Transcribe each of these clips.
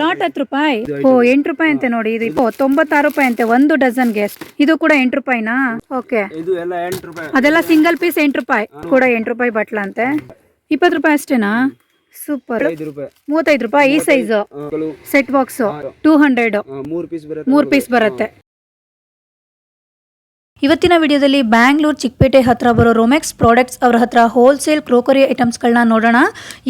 Lot ಹತ್ತು ರೂಪಾಯಿ? ಓ ಎಂಟು ರೂಪಾಯಿ ಅಂತೆ ನೋಡಿ. ಇದು ಓ, ತೊಂಬತ್ತಾರು ರೂಪಾಯಿ ಅಂತೆ ಒಂದು ಡಜನ್ಗೆ ಇದು ಕೂಡ ಎಂಟು ರೂಪಾಯಿನಾ? ಓಕೆ. ಅದೆಲ್ಲ ಸಿಂಗಲ್ ಪೀಸ್ ಎಂಟು ರೂಪಾಯಿ. ಕೂಡ ಎಂಟು ರೂಪಾಯಿ ಬಟ್ಲ ಅಂತೆ. ಇಪ್ಪತ್ತು ರೂಪಾಯಿ ಅಷ್ಟೇನಾ? ಸೂಪರ್ ಮೂವತ್ತೈದು ರೂಪಾಯಿ. ಈ size set box two hundred ಮೂರು ಪೀಸ್ ಬರುತ್ತೆ ಇವತ್ತಿನ ವಿಡಿಯೋದಲ್ಲಿ ಬ್ಯಾಂಗ್ಳೂರ್ ಚಿಕ್ಕಪೇಟೆ ಹತ್ರ ಬರೋ ರೊಮೆಕ್ಸ್ ಪ್ರಾಡಕ್ಟ್ಸ್ ಅವರ ಹತ್ರ ಹೋಲ್ಸೇಲ್ ಕ್ರೋಕರಿ ಐಟಮ್ಸ್ಗಳನ್ನ ನೋಡೋಣ.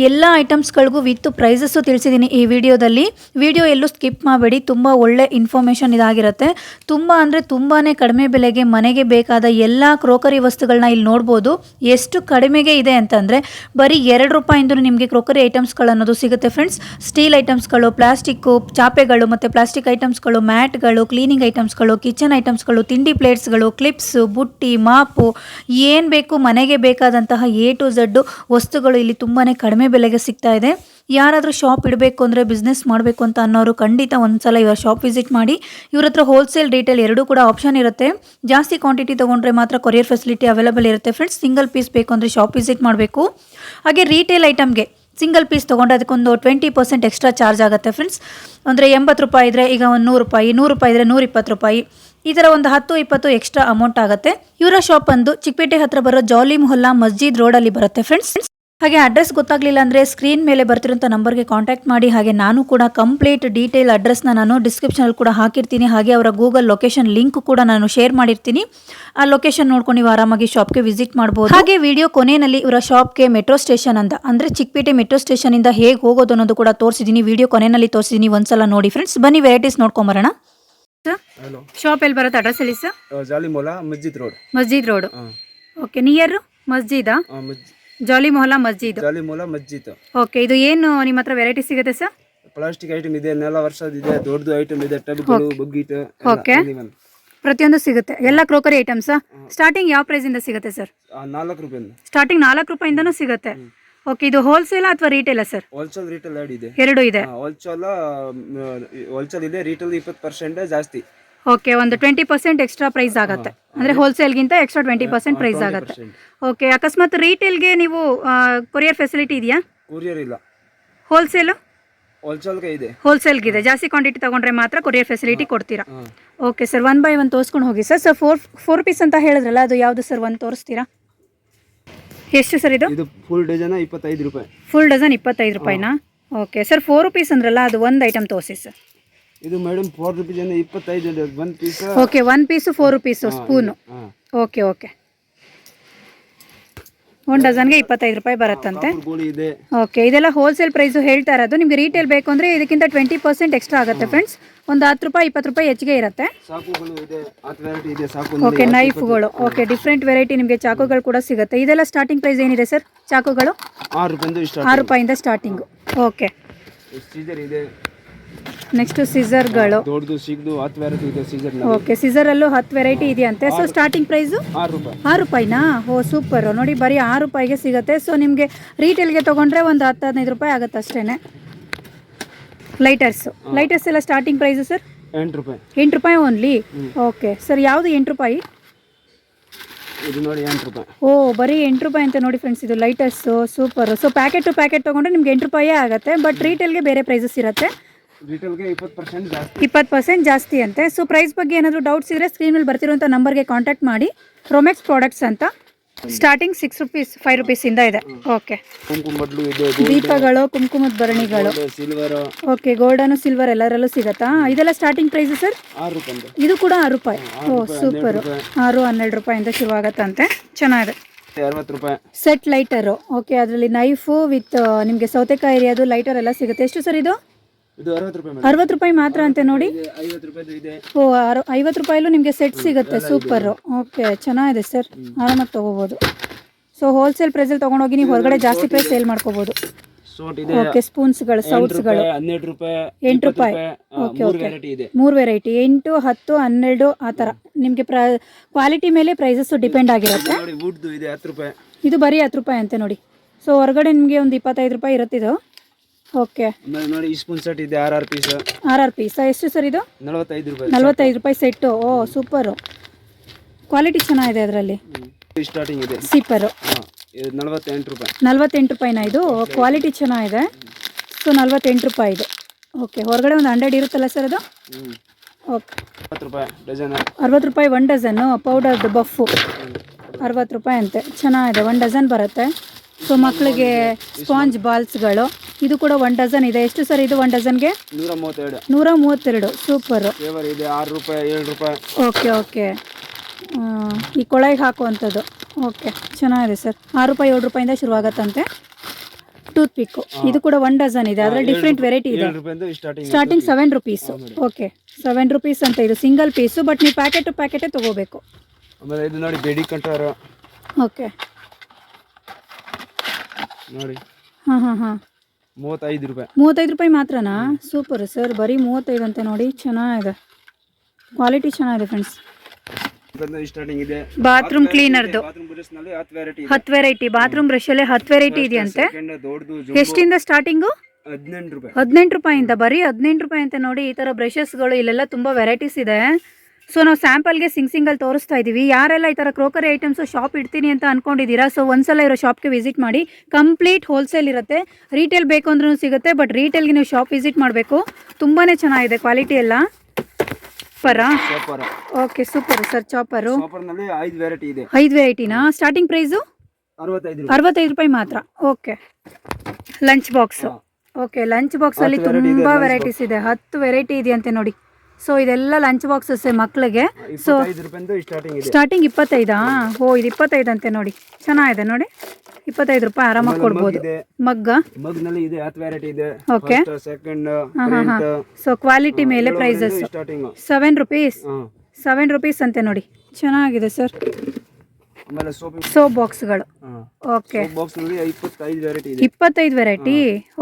ಎಲ್ಲ ಐಟಮ್ಸ್ಗಳಿಗೂ ವಿತ್ ಪ್ರೈಸಸ್ಸು ತಿಳಿಸಿದ್ದೀನಿ ಈ ವಿಡಿಯೋದಲ್ಲಿ. ವಿಡಿಯೋ ಎಲ್ಲೂ ಸ್ಕಿಪ್ ಮಾಡಬೇಡಿ, ತುಂಬ ಒಳ್ಳೆ ಇನ್ಫಾರ್ಮೇಷನ್ ಇದಾಗಿರುತ್ತೆ. ತುಂಬ ಅಂದರೆ ತುಂಬಾ ಕಡಿಮೆ ಬೆಲೆಗೆ ಮನೆಗೆ ಬೇಕಾದ ಎಲ್ಲ ಕ್ರೋಕರಿ ವಸ್ತುಗಳನ್ನ ಇಲ್ಲಿ ನೋಡ್ಬೋದು. ಎಷ್ಟು ಕಡಿಮೆಗೆ ಇದೆ ಅಂತಂದರೆ ಬರೀ ಎರಡು ರೂಪಾಯಿಂದಲೂ ನಿಮಗೆ ಕ್ರೋಕರಿ ಐಟಮ್ಸ್ಗಳು ಅನ್ನೋದು ಸಿಗುತ್ತೆ ಫ್ರೆಂಡ್ಸ್ ಸ್ಟೀಲ್ ಐಟಮ್ಸ್ಗಳು ಪ್ಲಾಸ್ಟಿಕ್ಕು ಚಾಪೆಗಳು ಮತ್ತು ಪ್ಲಾಸ್ಟಿಕ್ ಐಟಮ್ಸ್ಗಳು ಮ್ಯಾಟ್ಗಳು ಕ್ಲೀನಿಂಗ್ ಐಟಮ್ಸ್ಗಳು ಕಿಚನ್ ಐಟಮ್ಸ್ಗಳು ತಿಂಡಿ ಪ್ಲೇಟ್ಸ್ಗಳು ಕ್ಲಿಪ್ಸು ಬುಟ್ಟಿ, ಮಾಪು, ಏನು ಬೇಕು ಮನೆಗೆ ಬೇಕಾದಂತಹ ಎ ಟು ಝಡ್ಡು ವಸ್ತುಗಳು ಇಲ್ಲಿ ತುಂಬಾ ಕಡಿಮೆ ಬೆಲೆಗೆ ಸಿಗ್ತಾ ಇದೆ. ಯಾರಾದರೂ ಶಾಪ್ ಇಡಬೇಕು ಅಂದರೆ ಬಿಸ್ನೆಸ್ ಮಾಡಬೇಕು ಅಂತ ಅನ್ನೋರು ಖಂಡಿತ ಒಂದ್ಸಲ ಇವರ ಶಾಪ್ ವಿಸಿಟ್ ಮಾಡಿ. ಇವ್ರ ಹತ್ರ ಹೋಲ್ಸೇಲ್ ಡೀಟೇಲ್ ಎರಡೂ ಕೂಡ ಆಪ್ಷನ್ ಇರುತ್ತೆ. ಜಾಸ್ತಿ ಕ್ವಾಂಟಿಟಿ ತೊಗೊಂಡ್ರೆ ಮಾತ್ರ ಕೊರಿಯರ್ ಫೆಸಿಲಿಟಿ ಅವೈಲೇಬಲ್ ಇರುತ್ತೆ ಫ್ರೆಂಡ್ಸ್ ಸಿಂಗಲ್ ಪೀಸ್ ಬೇಕು ಅಂದರೆ ಶಾಪ್ ವಿಸಿಟ್ ಮಾಡಬೇಕು. ಹಾಗೆ ರೀಟೇಲ್ ಐಟಮ್ಗೆ ಸಿಂಗಲ್ ಪೀಸ್ ತೊಗೊಂಡ್ರೆ ಅದಕ್ಕೊಂದು ಟ್ವೆಂಟಿ ಪರ್ಸೆಂಟ್ ಎಕ್ಸ್ಟ್ರಾ ಚಾರ್ಜ್ ಆಗುತ್ತೆ ಫ್ರೆಂಡ್ಸ್ ಅಂದರೆ ಎಂಬತ್ತು ರೂಪಾಯಿ ಇದ್ದರೆ ಈಗ ಒಂದು ನೂರು ರೂಪಾಯಿ ನೂರು ರೂಪಾಯಿ ಇದ್ದರೆ ನೂರಿಪ್ಪತ್ತು ರೂಪಾಯಿ. ಈ ಥರ ಒಂದು ಹತ್ತು, ಇಪ್ಪತ್ತು ಎಕ್ಸ್ಟ್ರಾ ಅಮೌಂಟ್ ಆಗುತ್ತೆ. ಇವರ ಶಾಪ್ ಅಂದು ಚಿಕ್ಕಪೇಟೆ ಹತ್ರ ಬರೋ ಜಾಲಿ ಮೊಹಲ್ಲಾ ಮಸ್ಜಿದ್ ರೋಡಲ್ಲಿ ಬರುತ್ತೆ ಫ್ರೆಂಡ್ಸ್ ಹಾಗೆ ಅಡ್ರೆಸ್ ಗೊತ್ತಾಗ್ಲಿಲ್ಲ ಅಂದರೆ ಸ್ಕ್ರೀನ್ ಮೇಲೆ ಬರ್ತಿರೋಂಥ ನಂಬರ್ಗೆ ಕಾಂಟ್ಯಾಕ್ಟ್ ಮಾಡಿ. ಹಾಗೆ ನಾನು ಕೂಡ ಕಂಪ್ಲೀಟ್ ಡೀಟೇಲ್ ಅಡ್ರೆಸ್ನ ನಾನು ಡಿಸ್ಕ್ರಿಪ್ಷನಲ್ಲಿ ಕೂಡ ಹಾಕಿರ್ತೀನಿ. ಹಾಗೆ ಅವರ ಗೂಗಲ್ ಲೊಕೇಶನ್ ಲಿಂಕ್ ಕೂಡ ನಾನು ಶೇರ್ ಮಾಡಿರ್ತೀನಿ. ಆ ಲೊಕೇಶನ್ ನೋಡ್ಕೊಂಡು ನೀವು ಆರಾಮಾಗಿ ಶಾಪ್ಗೆ ವಿಸಿಟ್ ಮಾಡ್ಬೋದು. ಹಾಗೆ ವಿಡಿಯೋ ಕೊನೆಯಲ್ಲಿ ಇವರ ಶಾಪ್ಗೆ ಮೆಟ್ರೋ ಸ್ಟೇಷನ್ ಅಂತ. ಅಂದರೆ ಚಿಕ್ಕಪೇಟೆ ಮೆಟ್ರೋ ಸ್ಟೇಷನಿಂದ ಹೇಗೆ ಹೋಗೋದು ಅನ್ನೋದು ಕೂಡ ತೋರಿಸಿದ್ದೀನಿ ವಿಡಿಯೋ ಕೊನೆಯಲ್ಲಿ ತೋರಿಸಿದ್ದೀನಿ ಒಂದ್ಸಲ ನೋಡಿ ಫ್ರೆಂಡ್ಸ್ ಬನ್ನಿ ವೆರೈಟೀಸ್ ನೋಡ್ಕೊಂಬರೋಣ ಶಾಪ್ ಎಲ್ಲಿ ಬರುತ್ತೆ ಅಡ್ರೆಸ್ ಹೇಳಿ sir Jali Mohalla Masjid road Masjid road okay near Masjid Jali Mohalla Masjid Jali Mohalla Masjid okay ಇದು ಏನು ನಿಮ್ಮ ಹತ್ರ ವೆರೈಟಿ ಸಿಗುತ್ತೆ ಸರ್ ಪ್ಲಾಸ್ಟಿಕ್ ಐಟಮ್ ಇದೆ ನೆಲ ವರ್ಷದ ಇದೆ ದೊಡ್ಡದು ಐಟಮ್ ಇದೆ ಟಬ್ಗಳು ಬಗ್ಗಿಟ್ ಓಕೆ ಪ್ರತಿಯೊಂದು ಸಿಗುತ್ತೆ. ಎಲ್ಲ ಕ್ರೋಕರಿ ಐಟಮ್ಸ್ ಸ್ಟಾರ್ಟಿಂಗ್ ಯಾವ ಪ್ರೈಸ್ ಇಂದ ಸಿಗುತ್ತೆ ಸರ್ ನಾಲ್ಕು ರೂಪಾಯಿಂದ. ಸ್ಟಾರ್ಟಿಂಗ್ ನಾಲ್ಕು ರೂಪಾಯಿಂದನೂ ಸಿಗುತ್ತೆ. ಓಕೆ ಇದು ಹೋಲ್ಸೇಲ್ ಅಥವಾ ರಿಟೇಲ ಸರ್ ಹೋಲ್ಸೇಲ್ ರೀಟೇಲ್ ಎರಡು ಇದೆ. ಎರಡು ಇದೆ. ಹೋಲ್ಸೇಲ್ ಹೋಲ್ಸೇಲ್ ಇದೆ ರೀಟೇಲ್ ಇಪ್ಪತ್ತು ಪರ್ಸೆಂಟ್ ಜಾಸ್ತಿ. ಓಕೆ ಒಂದು ಟ್ವೆಂಟಿ ಪರ್ಸೆಂಟ್ ಎಕ್ಸ್ಟ್ರಾ ಪ್ರೈಸ್ ಆಗುತ್ತೆ. ಅಂದರೆ ಹೋಲ್ಸೇಲ್ಗಿಂತ ಎಕ್ಸ್ಟ್ರಾ ಟ್ವೆಂಟಿ ಪರ್ಸೆಂಟ್ ಪ್ರೈಸ್ ಆಗುತ್ತೆ. ಓಕೆ ಅಕಸ್ಮಾತ್ ರೀಟೇಲ್ಗೆ ನೀವು ಕೊರಿಯರ್ ಫೆಸಿಲಿಟಿ ಇದೆಯಾ? ಕೊರಿಯರ್ ಇಲ್ಲ. ಹೋಲ್ಸೇಲು ಹೋಲ್ಸೇಲ್ಗೆ ಇದೆ. ಹೋಲ್ಸೇಲ್ಗಿದೆ ಜಾಸ್ತಿ ಕ್ವಾಂಟಿಟಿ ತಗೊಂಡ್ರೆ ಮಾತ್ರ ಕೊರಿಯರ್ ಫೆಸಿಲಿಟಿ ಕೊಡ್ತೀರಾ? Okay sir one by one ತೋರಿಸ್ಕೊಂಡು ಹೋಗಿ. Sir sir four four piece ಅಂತ ಹೇಳಿದ್ರಲ್ಲ ಅದು ಯಾವುದು ಸರ್ ಒಂದು ತೋರಿಸ್ತೀರಾ? ಎಷ್ಟು ಸರ್ ಇದು? ಇದು ಫುಲ್ ಡಜನ್ ಇಪ್ಪತ್ತೈದು ರೂಪಾಯಿ. ಫುಲ್ ಡಜನ್ ಇಪ್ಪತ್ತೈದು ರೂಪಾಯಿನಾ? ಓಕೆ ಸರ್ ಫೋರ್ ರುಪೀಸ್ ಅಂದ್ರಲ್ಲ ಅದು ಒಂದು ಐಟಮ್ ತೋರಿಸಿ ಸರ್ ಇದು ಮೇಡಮ್ ಫೋರ್ ರುಪೀಸ್ ಅಂದ್ರೆ ಇಪ್ಪತ್ತೈದು ಒಂದು piece okay one piece four rupees spoon okay okay ಒಂದು ಡಜನ್ಗೆ ಇಪ್ಪತ್ತೈದು ರೂಪಾಯಿ ಬರುತ್ತಂತೆ. ಓಕೆ ಇದೆಲ್ಲ ಹೋಲ್ಸೇಲ್ ಪ್ರೈಸು ಹೇಳ್ತಾ ಇರೋದು. ನಿಮಗೆ ರೀಟೇಲ್ ಬೇಕು ಅಂದರೆ ಇದಕ್ಕಿಂತ ಟ್ವೆಂಟಿ ಪರ್ಸೆಂಟ್ ಎಕ್ಸ್ಟ್ರಾ ಆಗುತ್ತೆ ಫ್ರೆಂಡ್ಸ್ ಒಂದು ಹತ್ತು ರೂಪಾಯಿ ಇಪ್ಪತ್ತು ರೂಪಾಯಿ ಹೆಚ್ಚಿಗೆ ಇರುತ್ತೆ. ಓಕೆ ನೈಫ್ಗಳು ಓಕೆ ಡಿಫ್ರೆಂಟ್ ವೆರೈಟಿ ನಿಮಗೆ ಚಾಕುಗಳು ಕೂಡ ಸಿಗುತ್ತೆ. ಇದೆಲ್ಲ ಸ್ಟಾರ್ಟಿಂಗ್ ಪ್ರೈಸ್ ಏನಿದೆ ಸರ್ ಚಾಕುಗಳು? ಆರು ರೂಪಾಯಿಂದ ಸ್ಟಾರ್ಟಿಂಗು ಓಕೆ ನೆಕ್ಸ್ಟ್ ಇದೆ. ನೆಕ್ಸ್ಟು ಸಿಸರ್ಗಳು ಇದೆ ಸೀಸರ್ ಓಕೆ ಸೀಸರಲ್ಲೂ ಹತ್ತು ವೆರೈಟಿ ಇದೆಯಂತೆ. ಸೊ ಸ್ಟಾರ್ಟಿಂಗ್ ಪ್ರೈಸು ಆರು ರೂಪಾಯಿನಾ? ಓ ಸೂಪರ್ ನೋಡಿ ಬರೀ ಆರು ರೂಪಾಯಿಗೆ ಸಿಗುತ್ತೆ. ಸೊ ನಿಮಗೆ ರೀಟೇಲ್ಗೆ ತೊಗೊಂಡ್ರೆ ಒಂದು ಹತ್ತು ಹದಿನೈದು ರೂಪಾಯಿ ಆಗುತ್ತೆ ಅಷ್ಟೇ ಲೈಟರ್ಸು ಲೈಟರ್ಸ್ ಎಲ್ಲ ಸ್ಟಾರ್ಟಿಂಗ್ ಪ್ರೈಸು ಸರ್? ಎಂಟು ರೂಪಾಯಿ. ಎಂಟು ರೂಪಾಯಿ ಓನ್ಲಿ ಓಕೆ ಸರ್ ಯಾವುದು ಎಂಟು ರೂಪಾಯಿ? ಇದು ನೋಡಿ ಎಂಟು ರೂಪಾಯಿ. ಓ ಬರೀ ಎಂಟು ರೂಪಾಯಿ ಅಂತ ನೋಡಿ ಫ್ರೆಂಡ್ಸ್ ಇದು lighters super so packet two packet ತೊಗೊಂಡ್ರೆ ನಿಮ್ಗೆ ಎಂಟು ರೂಪಾಯೇ ಆಗುತ್ತೆ ಬಟ್ ರೀಟೇಲ್ಗೆ ಬೇರೆ ಪ್ರೈಸಸ್ ಇರುತ್ತೆ. ರಿಟೇಲ್ಗೆ ಇಪ್ಪತ್ತು ಪರ್ಸೆಂಟ್ ಜಾಸ್ತಿ. ಇಪ್ಪತ್ತು ಪರ್ಸೆಂಟ್ ಜಾಸ್ತಿ ಅಂತೆ. ಸೊ ಪ್ರೈಸ್ ಬಗ್ಗೆ ಏನಾದರೂ ಡೌಟ್ಸ್ ಇದ್ರೆ ಸ್ಕ್ರೀನ್ ಮೇಲೆ ಬರ್ತಿರುವಂಥ ನಂಬರ್ಗೆ ಕಾಂಟ್ಯಾಕ್ಟ್ ಮಾಡಿ. ರೊಮೆಕ್ಸ್ ಪ್ರಾಡಕ್ಟ್ಸ್ ಅಂತ. ಸ್ಟಾರ್ಟಿಂಗ್ ಸಿಕ್ಸ್ ರುಪೀಸ್ ಫೈವ್ ಇಂದ ಇದೆ. ಓಕೆ ಇದೆ ದೀಪಗಳು ಕುಂಕುಮದ ಭರಣಿಗಳು ಸಿಲ್ವರ್ ಓಕೆ ಗೋಲ್ಡನ್ ಸಿಲ್ವರ್ ಎಲ್ಲರಲ್ಲೂ ಸಿಗತ್ತಾ? ಇದೆಲ್ಲ ಸ್ಟಾರ್ಟಿಂಗ್ ಪ್ರೈಸ್ ಸರ್ ಆರು ರೂಪಾಯಿ ಇದು ಕೂಡ ಆರು ರೂಪಾಯಿ. ಓ ಸೂಪರ್ ಆರು ಹನ್ನೆರಡು ರೂಪಾಯಿಂದ ಶುರುವಾಗತ್ತಂತೆ. ಚೆನ್ನಾಗಿದೆ. ಅರವತ್ತು ರೂಪಾಯಿ. ಸೆಟ್ ಲೈಟರು ಓಕೆ ಅದರಲ್ಲಿ ನೈಫು ವಿತ್ ನಿಮಗೆ ಸೌತೆಕಾಯಿ ಏರಿಯಾದು ಲೈಟರ್ ಎಲ್ಲ ಸಿಗುತ್ತೆ. ಎಷ್ಟು ಸರ್ ಇದು? ಅರವತ್ತು ರೂಪಾಯಿ ಮಾತ್ರ. ಅಂತೆ ನೋಡಿ. ಓ ಐವತ್ತು ರೂಪಾಯಲ್ಲೂ ನಿಮಗೆ ಸೆಟ್ ಸಿಗುತ್ತೆ. ಸೂಪರ್ ಓಕೆ ಚೆನ್ನಾಗಿದೆ ಸರ್ ಆರಾಮಾಗಿ ತಗೋಬಹುದು ಸೊ ಹೋಲ್ಸೇಲ್ ಪ್ರೈಸಲ್ಲಿ ತಗೊಂಡೋಗಿ ನೀವು ಹೊರಗಡೆ ಜಾಸ್ತಿ ಪ್ರೈಸ್ ಸೇಲ್ ಮಾಡ್ಕೋಬಹುದು ಓಕೆ ಸ್ಪೂನ್ಸ್ಗಳು ಸೌಟ್ಸ್ಗಳು ಹನ್ನೆರಡು ರೂಪಾಯಿ ಎಂಟು ರೂಪಾಯಿ. ಓಕೆ, ಮೂರು ಓಕೆ. ಮೂರು ವೆರೈಟಿ ಎಂಟು ಹತ್ತು ಹನ್ನೆರಡು ಆ ಥರ. ನಿಮಗೆ ಪ್ರ ಕ್ವಾಲಿಟಿ ಮೇಲೆ ಪ್ರೈಸಸ್ ಡಿಪೆಂಡ್ ಆಗಿರುತ್ತೆ. ಇದೆ ಬರೀ ಹತ್ತು ರೂಪಾಯಿ ಅಂತೆ ನೋಡಿ. ಸೊ ಹೊರಗಡೆ ನಿಮಗೆ ಒಂದು ಇಪ್ಪತ್ತೈದು ರೂಪಾಯಿ ಇರುತ್ತಿದ್ದು ಓಕೆ. ಆಮೇಲೆ ನೋಡಿ ಈ ಸ್ಪೂನ್ ಸೆಟ್ ಇದೆ ಆರ್ ಆರ್ ಪೀಸ್ ಆರ್ ಆರ್ ಪೀಸ್ ಎಷ್ಟು ಸರ್ ಇದು? ನಲವತ್ತೈದು ರೂಪಾಯಿ ನಲ್ವತ್ತೈದು ರೂಪಾಯಿ ಸೆಟ್ಟು ಓ ಸೂಪರು ಕ್ವಾಲಿಟಿ ಚೆನ್ನಾಗಿದೆ ಅದರಲ್ಲಿ. ಸ್ಟಾರ್ಟಿಂಗ್ ಇದೆ ಸೀಪರು ನಲವತ್ತೆಂಟು ರೂಪಾಯಿ. ನಲ್ವತ್ತೆಂಟು ರೂಪಾಯಿನ ಇದು? ಕ್ವಾಲಿಟಿ ಚೆನ್ನಾಗಿದೆ. ಸೊ ನಲ್ವತ್ತೆಂಟು ರೂಪಾಯಿ ಇದೆ. ಓಕೆ ಹೊರಗಡೆ ಒಂದು ಹಂಡ್ರೆಡ್ ಇರುತ್ತಲ್ಲ ಸರ್ ಅದು? ಓಕೆ. ಇಪ್ಪತ್ತು ರೂಪಾಯಿ ಡಜನ್. ಅರವತ್ತು ರೂಪಾಯಿ ಒನ್ ಡಜನ್ನು ಪೌಡರ್ದು ಬಫ್ಫು ಅರವತ್ತು ರೂಪಾಯಿ ಅಂತೆ. ಚೆನ್ನಾಗಿದೆ ಒನ್ ಡಜನ್ ಬರುತ್ತೆ. ಸೊ ಮಕ್ಕಳಿಗೆ ಸ್ಪಾಂಜ್ ಬಾಲ್ಸ್ಗಳು. ಇದು ಕೂಡ ಒನ್ ಡಜನ್ ಇದೆ. ಎಷ್ಟು ಸರ್ ಇದು ಒನ್ ಡಜನ್ಗೆ ನೂರ ಮೂವತ್ತೆರಡು ನೂರ ಮೂವತ್ತೆರಡು ಸೂಪರ್ ಫ್ಲೇವರ್ ಇದೆ ಆರು ರೂಪಾಯಿ ಏಳು ರೂಪಾಯಿ. ಓಕೆ ಓಕೆ ಈ ಕೊಳಗೆ ಹಾಕುವಂಥದ್ದು. ಓಕೆ ಚೆನ್ನಾಗಿದೆ ಸರ್. ಆರು ರೂಪಾಯಿ ಏಳು ರೂಪಾಯಿಂದ ಶುರುವಾಗತ್ತಂತೆ. ಟೂತ್ ಪಿಕ್ ಇದು ಕೂಡ ಒನ್ ಡಜನ್ ಇದೆ. ಅದರಲ್ಲಿ ಡಿಫ್ರೆಂಟ್ ವೆರೈಟಿ ಇದೆ. Starting starting seven rupees okay seven rupees ಅಂತ ಇದು ಸಿಂಗಲ್ ಪೀಸು ಬಟ್ ನೀವು ಪ್ಯಾಕೆಟ್ ಪ್ಯಾಕೆಟೇ ತಗೋಬೇಕು. ಆಮೇಲೆ ಇದು ನೋಡಿ ಬೇಡಿ ಕಂಟಾರು ಓಕೆ ನೋಡಿ. ಹಾಂ ಹಾಂ ಹಾಂ. ಮೂವತ್ತೈದು ರೂಪಾಯಿ. ಮೂವತ್ತೈದು ರೂಪಾಯಿ ಮಾತ್ರನಾ? ಸೂಪರ್ ಸರ್ ಬರೀ ಮೂವತ್ತೈದು ಅಂತ ನೋಡಿ ಚೆನ್ನಾಗಿದೆ. ಕ್ವಾಲಿಟಿ ಚೆನ್ನಾಗಿದೆ ಫ್ರೆಂಡ್ಸ್. ಸ್ಟಾರ್ಟಿಂಗ್ ಇದೆ. ಬಾತ್ರೂಮ್ ಕ್ಲೀನರ್ದು ಹತ್ತು ವೆರೈಟಿ ಬಾತ್ರೂಮ್ ಬ್ರಷ್ ಬ್ರಷಲ್ಲೇ ಹತ್ತು ವೆರೈಟಿ ಇದೆಯಂತೆ. ಎಷ್ಟಿಂದ ಸ್ಟಾರ್ಟಿಂಗು ಹದಿನೆಂಟು ರೂಪಾಯಿ. ಹದಿನೆಂಟು ರೂಪಾಯಿಂದ ಬರೀ ಹದಿನೆಂಟು ರೂಪಾಯಿ ಅಂತ ನೋಡಿ ಈ ಥರ ಬ್ರಷಸ್ಗಳು ಇಲ್ಲೆಲ್ಲ ತುಂಬ ವೆರೈಟೀಸ್ ಇದೆ. ಸೊ ನಾವು ಸ್ಯಾಂಪಲ್ಗೆ ಸಿಂಗ್ ಸಿಂಗಲ್ಲಿ ತೋರಿಸ್ತಾ ಇದ್ದೀವಿ ಯಾರೆಲ್ಲ ಈ ಥರ ಕ್ರೋಕರಿ ಐಟಮ್ಸು ಶಾಪ್ ಇಡ್ತೀನಿ ಅಂತ ಅಂದ್ಕೊಂಡಿದ್ದೀರಾ ಸೊ ಒಂದ್ಸಲ ಇರೋ ಶಾಪ್ಗೆ ವಿಸಿಟ್ ಮಾಡಿ. ಕಂಪ್ಲೀಟ್ ಹೋಲ್ಸೇಲ್ ಇರುತ್ತೆ. ರೀಟೇಲ್ ಬೇಕು ಅಂದ್ರೂ ಸಿಗುತ್ತೆ ಬಟ್ ರೀಟೇಲ್ಗೆ ನೀವು ಶಾಪ್ ವಿಸಿಟ್ ಮಾಡಬೇಕು. ತುಂಬಾ ಚೆನ್ನಾಗಿದೆ ಕ್ವಾಲಿಟಿ ಎಲ್ಲ. ಪರಾ ಸೂಪರ್ ಓಕೆ ಸೂಪರ್ ಸರ್ ಚಾಪರು ಐದು ವೆರೈಟಿ ಇದೆ. ಐದು ವೆರೈಟಿನಾ ಸ್ಟಾರ್ಟಿಂಗ್ ಪ್ರೈಸು ಅರವತ್ತೈದು ರೂಪಾಯಿ. ಮಾತ್ರ. Okay lunch box okay lunch ಬಾಕ್ಸಲ್ಲಿ ತುಂಬ ವೆರೈಟೀಸ್ ಇದೆ. ಹತ್ತು ವೆರೈಟಿ ಇದೆಯಂತೆ ನೋಡಿ. ಸೊ ಇದೆಲ್ಲ ಲಂಚ್ ಬಾಕ್ಸಸ್ ಮಕ್ಕಳಿಗೆ ಸೊ ಸ್ಟಾರ್ಟಿಂಗ್ ಇಪ್ಪತ್ತೈದಾ ಓ ಇದು ಇಪ್ಪತ್ತೈದು ಅಂತೆ ನೋಡಿ. ಚೆನ್ನಾಗಿದೆ ನೋಡಿ. ಇಪ್ಪತ್ತೈದು ರೂಪಾಯಿ ಆರಾಮಾಗಿ ಕೊಡ್ಬೋದು. ಮಗ್ಗ? ಮಗ್ನಲ್ಲಿ ಇದೆ ಹತ್ತು ವೆರೈಟಿ ಇದೆ. ಓಕೆ ಸೆಕೆಂಡ್ ಸೊ ಕ್ವಾಲಿಟಿ ಮೇಲೆ prices seven rupees seven rupees ಅಂತೆ ನೋಡಿ. ಚೆನ್ನಾಗಿದೆ ಸರ್ ಆಮೇಲೆ ಸೋಪ್ ಸೋಪ್ ಬಾಕ್ಸ್ಗಳು. ಓಕೆ. ಬಾಕ್ಸ್ನಲ್ಲಿ ಇಪ್ಪತ್ತೈದು ವೆರೈಟಿ ಇದೆ. ಇಪ್ಪತ್ತೈದು ವೆರೈಟಿ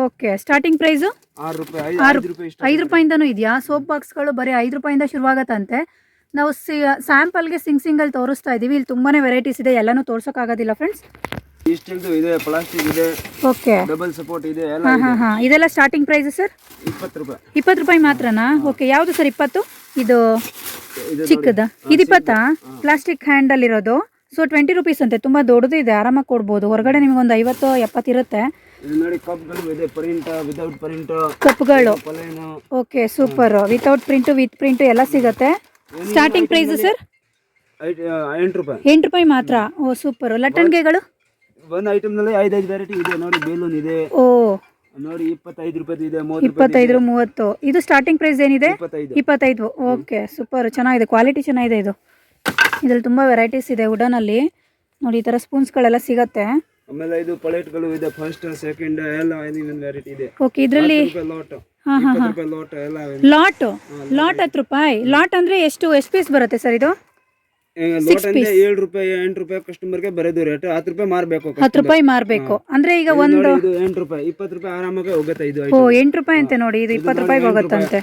ಓಕೆ. ಸ್ಟಾರ್ಟಿಂಗ್ ಪ್ರೈಸ್ ಆರು ರೂಪಾಯಿ ಐದು ಆರು ಐದು ರೂಪಾಯಿ ಇಷ್ಟ ಐದು ರೂಪಾಯಿಂದನೂ ಇದೆಯಾ? ಸೋಪ್ ಬಾಕ್ಸ್ಗಳು ಬರೀ ಐದು ರೂಪಾಯಿಂದ ಶುರುವಾಗತ್ತಂತೆ. ನಾವು ಸಿ ಸ್ಯಾಂಪಲ್ಗೆ ಸಿಂಗ್ ಸಿಂಗಲ್ ತೋರಿಸ್ತಾ ಇದ್ದೀವಿ ಇಲ್ಲಿ ತುಂಬಾನೇ ವೆರೈಟೀಸ್ ಇದೆ. ಎಲ್ಲನೂ ತೋರ್ಸೋಕ್ಕಾಗೋದಿಲ್ಲ ಫ್ರೆಂಡ್ಸ್ ಸ್ಟೀಲ್ದು ಇದೆ ಪ್ಲಾಸ್ಟಿಕ್ ಇದೆ ಓಕೆ. ಡಬಲ್ ಸಪೋರ್ಟ್ ಇದೆ ಎಲ್ಲ ಹಾಂ ಹಾಂ ಹಾಂ. ಇದೆಲ್ಲ ಸ್ಟಾರ್ಟಿಂಗ್ ಪ್ರೈಸ್ ಸರ್ ಇಪ್ಪತ್ತು ರೂಪಾಯಿ. ಇಪ್ಪತ್ತು ರೂಪಾಯಿ ಮಾತ್ರನಾ? ಓಕೆ. ಯಾವುದು ಸರ್ ಇಪ್ಪತ್ತು? ಇದು ಚಿಕ್ಕದ. ಇದು ಇಪ್ಪತ್ತಾ? ಪ್ಲಾಸ್ಟಿಕ್ ಹ್ಯಾಂಡಲ್ ಇರೋದು ಸೊ ಟ್ವೆಂಟಿ ರುಪೀಸ್ ಅಂತೆ. ತುಂಬ ದೊಡ್ಡದು ಇದೆ. ಆರಾಮಾಗಿ ಕೊಡ್ಬೋದು. ಹೊರಗಡೆ ನಿಮಗೊಂದು ಐವತ್ತು ಎಪ್ಪತ್ತು ಇರುತ್ತೆ ಕಪ್ಗಳು okay super without print with print ಎಲ್ಲ ಸಿಗುತ್ತೆ. ಸ್ಟಾರ್ಟಿಂಗ್ ಪ್ರೈಸ್ ಸರ್ ಎಂಟು ರೂಪಾಯಿ. ಮಾತ್ರ. ಓ ಸೂಪರ್ ಲಟ್ಟಣಿಗೆಗಳು ಒಂದು ಐಟಮ್ನಲ್ಲಿ ಐದೈದು ವೆರೈಟಿ ಇದೆ. ನೋಡಿ ಬೇಲೂನ್ ಇದೆ. ಓ. ನೋಡಿ ಇಪ್ಪತ್ತೈದು ರೂಪಾಯಿ ಇದೆ ಮೂವತ್ತು ಇಪ್ಪತ್ತೈದು ಮೂವತ್ತು. ಇದು ಸ್ಟಾರ್ಟಿಂಗ್ ಪ್ರೈಸ್ ಏನಿದೆ? ಇಪ್ಪತ್ತೈದು. ಓಕೆ ಸೂಪರ್ ಚೆನ್ನಾಗಿದೆ. ಕ್ವಾಲಿಟಿ ಚೆನ್ನಾಗಿದೆ ಇದು. ಇದರಲ್ಲಿ ತುಂಬ ವೆರೈಟೀಸ್ ಇದೆ ವುಡನಲ್ಲಿ ನೋಡಿ ಈ ಥರ ಸ್ಪೂನ್ಸ್ಗಳೆಲ್ಲ ಸಿಗತ್ತೆ. ಆಮೇಲೆ ಇದು ಪ್ಲೇಟ್ಗಳು ಇದೆ ಫಸ್ಟ್ ಸೆಕೆಂಡ್ ಎಲ್ಲ ಒಂದು ವೆರೈಟಿ ಇದೆ. ಓಕೆ ಇದರಲ್ಲಿ ಲೋಟ್ ಲಾಟ್ ಲಾಟ್ ಹತ್ತು ರೂಪಾಯಿ? ಲಾಟ್ ಅಂದ್ರೆ ಎಷ್ಟು? ಎಷ್ಟು ಪೀಸ್ ಬರುತ್ತೆ ಸರ್ ಇದು? ಲಾಟ್ ಅಂದ್ರೆ ಏಳು ರೂಪಾಯಿ ಎಂಟು ರೂಪಾಯಿ ಕಸ್ಟಮರ್ಗೆ ಬರೋದು ರೇಟ್ ಹತ್ತು ರೂಪಾಯಿ ಮಾರ್ಬೇಕು ಹತ್ತು ರೂಪಾಯಿ ಮಾರ್ಬೇಕು. ಅಂದ್ರೆ ಈಗ ಒಂದು ಎಂಟು ರೂಪಾಯಿ ಇಪ್ಪತ್ತು ರೂಪಾಯಿ ಆರಾಮಾಗಿ ಹೋಗುತ್ತೆ ಇದು ಓ ಎಂಟು ರೂಪಾಯಿ ಅಂತೆ ನೋಡಿ ಇದು ಇಪ್ಪತ್ತು ರೂಪಾಯಿಗೆ ಹೋಗುತ್ತಂತೆ.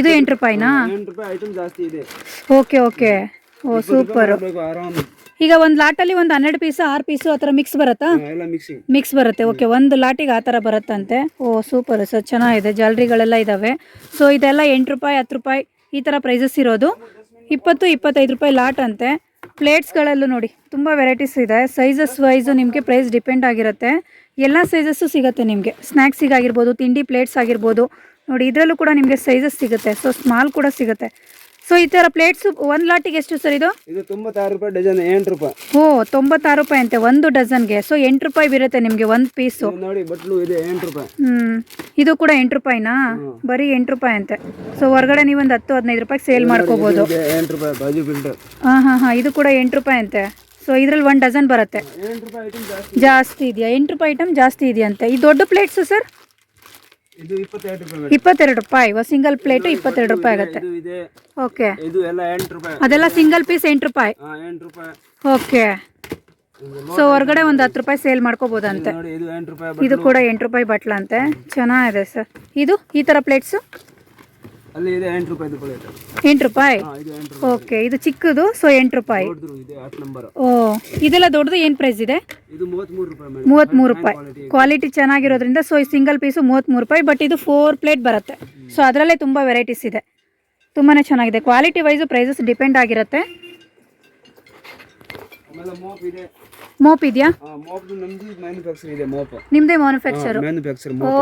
ಇದು ಎಂಟು ರೂಪಾಯಿನಾ? ಎಂಟು ರೂಪಾಯಿ ಐಟಮ್ ಜಾಸ್ತಿ ಇದೆ. ಓಕೆ ಓಕೆ ಓ ಸೂಪರ್ ಆರಾಮ್. ಈಗ ಒಂದು ಲಾಟಲ್ಲಿ ಒಂದು ಹನ್ನೆರಡು ಪೀಸು ಆರು ಪೀಸು ಆ ಥರ ಮಿಕ್ಸ್ ಬರುತ್ತಾ? ಎಲ್ಲ ಮಿಕ್ಸಿಂಗ್ ಮಿಕ್ಸ್ ಬರುತ್ತೆ ಓಕೆ ಒಂದು ಲಾಟಿಗೆ ಆ ಥರ ಬರುತ್ತಂತೆ. ಓ ಸೂಪರ್ ಸರ್ ಚೆನ್ನಾಗಿದೆ. ಜಾಲರಿಗಳೆಲ್ಲ ಇದ್ದಾವೆ ಸೊ ಇದೆಲ್ಲ ಎಂಟು ರೂಪಾಯಿ ಹತ್ತು ರೂಪಾಯಿ ಈ ಥರ ಪ್ರೈಸಸ್ ಇರೋದು. ಇಪ್ಪತ್ತು ಇಪ್ಪತ್ತೈದು ರೂಪಾಯಿ ಲಾಟ್ ಅಂತೆ. ಪ್ಲೇಟ್ಸ್ಗಳಲ್ಲೂ ನೋಡಿ ತುಂಬ ವೆರೈಟೀಸ್ ಇದೆ. ಸೈಜಸ್ ವೈಸು ನಿಮಗೆ ಪ್ರೈಸ್ ಡಿಪೆಂಡ್ ಆಗಿರುತ್ತೆ. ಎಲ್ಲ ಸೈಜಸ್ಸು ಸಿಗುತ್ತೆ ನಿಮಗೆ. ಸ್ನ್ಯಾಕ್ಸಿಗಾಗಿರ್ಬೋದು ತಿಂಡಿ ಪ್ಲೇಟ್ಸ್ ಆಗಿರ್ಬೋದು. ನೋಡಿ ಇದರಲ್ಲೂ ಕೂಡ ನಿಮಗೆ ಸೈಜಸ್ ಸಿಗುತ್ತೆ. ಸೊ ಸ್ಮಾಲ್ ಕೂಡ ಸಿಗುತ್ತೆ. ಸೊ ಈ ಥರ ಪ್ಲೇಟ್ಸು ಒಂದು ಲಾಟಿಗೆ ಎಷ್ಟು ಸರ್ ಇದು? ಇದು ತೊಂಬತ್ತಾರು ರೂಪಾಯಿ ಡಜನ್ ಎಂಟು ರೂಪಾಯಿ. ಓ ತೊಂಬತ್ತಾರು ರೂಪಾಯಿ ಅಂತೆ ಒಂದು ಡಜನ್ಗೆ ಸೊ ಎಂಟು ರೂಪಾಯಿ ಬೀರುತ್ತೆ ನಿಮಗೆ ಒಂದು ಪೀಸ್ ನೋಡಿ ಬಟ್ಲು ಇದೆ ಎಂಟು ರೂಪಾಯಿ. ಹ್ಮ್. ಇದು ಕೂಡ ಎಂಟು ರೂಪಾಯಿನಾ? ಬರೀ ಎಂಟು ರೂಪಾಯಿ ಅಂತೆ. ಸೊ ಹೊರಗಡೆ ನೀವು ಒಂದು ಹತ್ತು ಹದಿನೈದು ರೂಪಾಯಿ ಸೇಲ್ ಮಾಡ್ಕೋಬೋದು. ಇದೆ ಎಂಟು ರೂಪಾಯಿ ಬಾಜು ಫಿಲ್ಟರ್ ಹಾಂ ಹಾಂ ಹಾಂ ಇದು ಕೂಡ ಎಂಟು ರೂಪಾಯಿ ಅಂತೆ. ಸೊ ಇದ್ರಲ್ಲಿ ಒಂದು ಡಜನ್ ಬರುತ್ತೆ. ಜಾಸ್ತಿ. ಇದೆಯಾ? ಎಂಟು ರೂಪಾಯಿ ಐಟಮ್ ಜಾಸ್ತಿ ಇದೆಯಂತೆ ಈ ದೊಡ್ಡ ಪ್ಲೇಟ್ಸು ಸರ್ ಇದು ಇಪ್ಪತ್ತೆರಡು ರೂಪಾಯಿ ಸಿಂಗಲ್ ಪ್ಲೇಟ್ ಇಪ್ಪತ್ತೆರಡು ರೂಪಾಯಿ ಆಗುತ್ತೆ. ಓಕೆ ಇದು ಎಲ್ಲ ಎಂಟು ರೂಪಾಯಿ. ಅದೆಲ್ಲ ಸಿಂಗಲ್ ಪೀಸ್ ಎಂಟು ರೂಪಾಯಿ? ಎಂಟು ರೂಪಾಯಿ. ಓಕೆ ಸೊ ಹೊರಗಡೆ ಒಂದು ಹತ್ತು ರೂಪಾಯಿ ಸೇಲ್ ಮಾಡ್ಕೋಬೋದಂತೆ. ಇದು ಕೂಡ ಎಂಟು ರೂಪಾಯಿ ಬಟ್ಲ. ಅಂತೆ ಚೆನ್ನಾಗಿದೆ ಸರ್. ಇದು ಈ ಥರ ಪ್ಲೇಟ್ಸು ಅಲ್ಲಿ ಇದೆ ಎಂಟು ರೂಪಾಯಿ ಎಂಟು ರೂಪಾಯಿ? ಓಕೆ ಇದು ಚಿಕ್ಕದು ಸೊ ಎಂಟು ರೂಪಾಯಿ. ಓ ಇದೆಲ್ಲ ದೊಡ್ಡದು ಏನು ಪ್ರೈಸ್ ಇದೆ? ಮೂವತ್ತ್ಮೂರು ರೂಪಾಯಿ ಕ್ವಾಲಿಟಿ ಚೆನ್ನಾಗಿರೋದ್ರಿಂದ ಸೊ ಈ ಸಿಂಗಲ್ ಪೀಸು ಮೂವತ್ತ್ಮೂರು ರೂಪಾಯಿ ಬಟ್ ಇದು ಫೋರ್ ಪ್ಲೇಟ್ ಬರುತ್ತೆ. ಸೊ ಅದರಲ್ಲೇ ತುಂಬ ವೆರೈಟೀಸ್ ಇದೆ. ತುಂಬಾ ಚೆನ್ನಾಗಿದೆ. ಕ್ವಾಲಿಟಿ ವೈಸು ಪ್ರೈಸಸ್ ಡಿಪೆಂಡ್ ಆಗಿರುತ್ತೆ. ಮೋಪ್ ಇದೆ. ಮೋಪ್ ಇದೆಯಾ? ನಮ್ದು ಮ್ಯಾನುಫ್ಯಾಕ್ಚರ್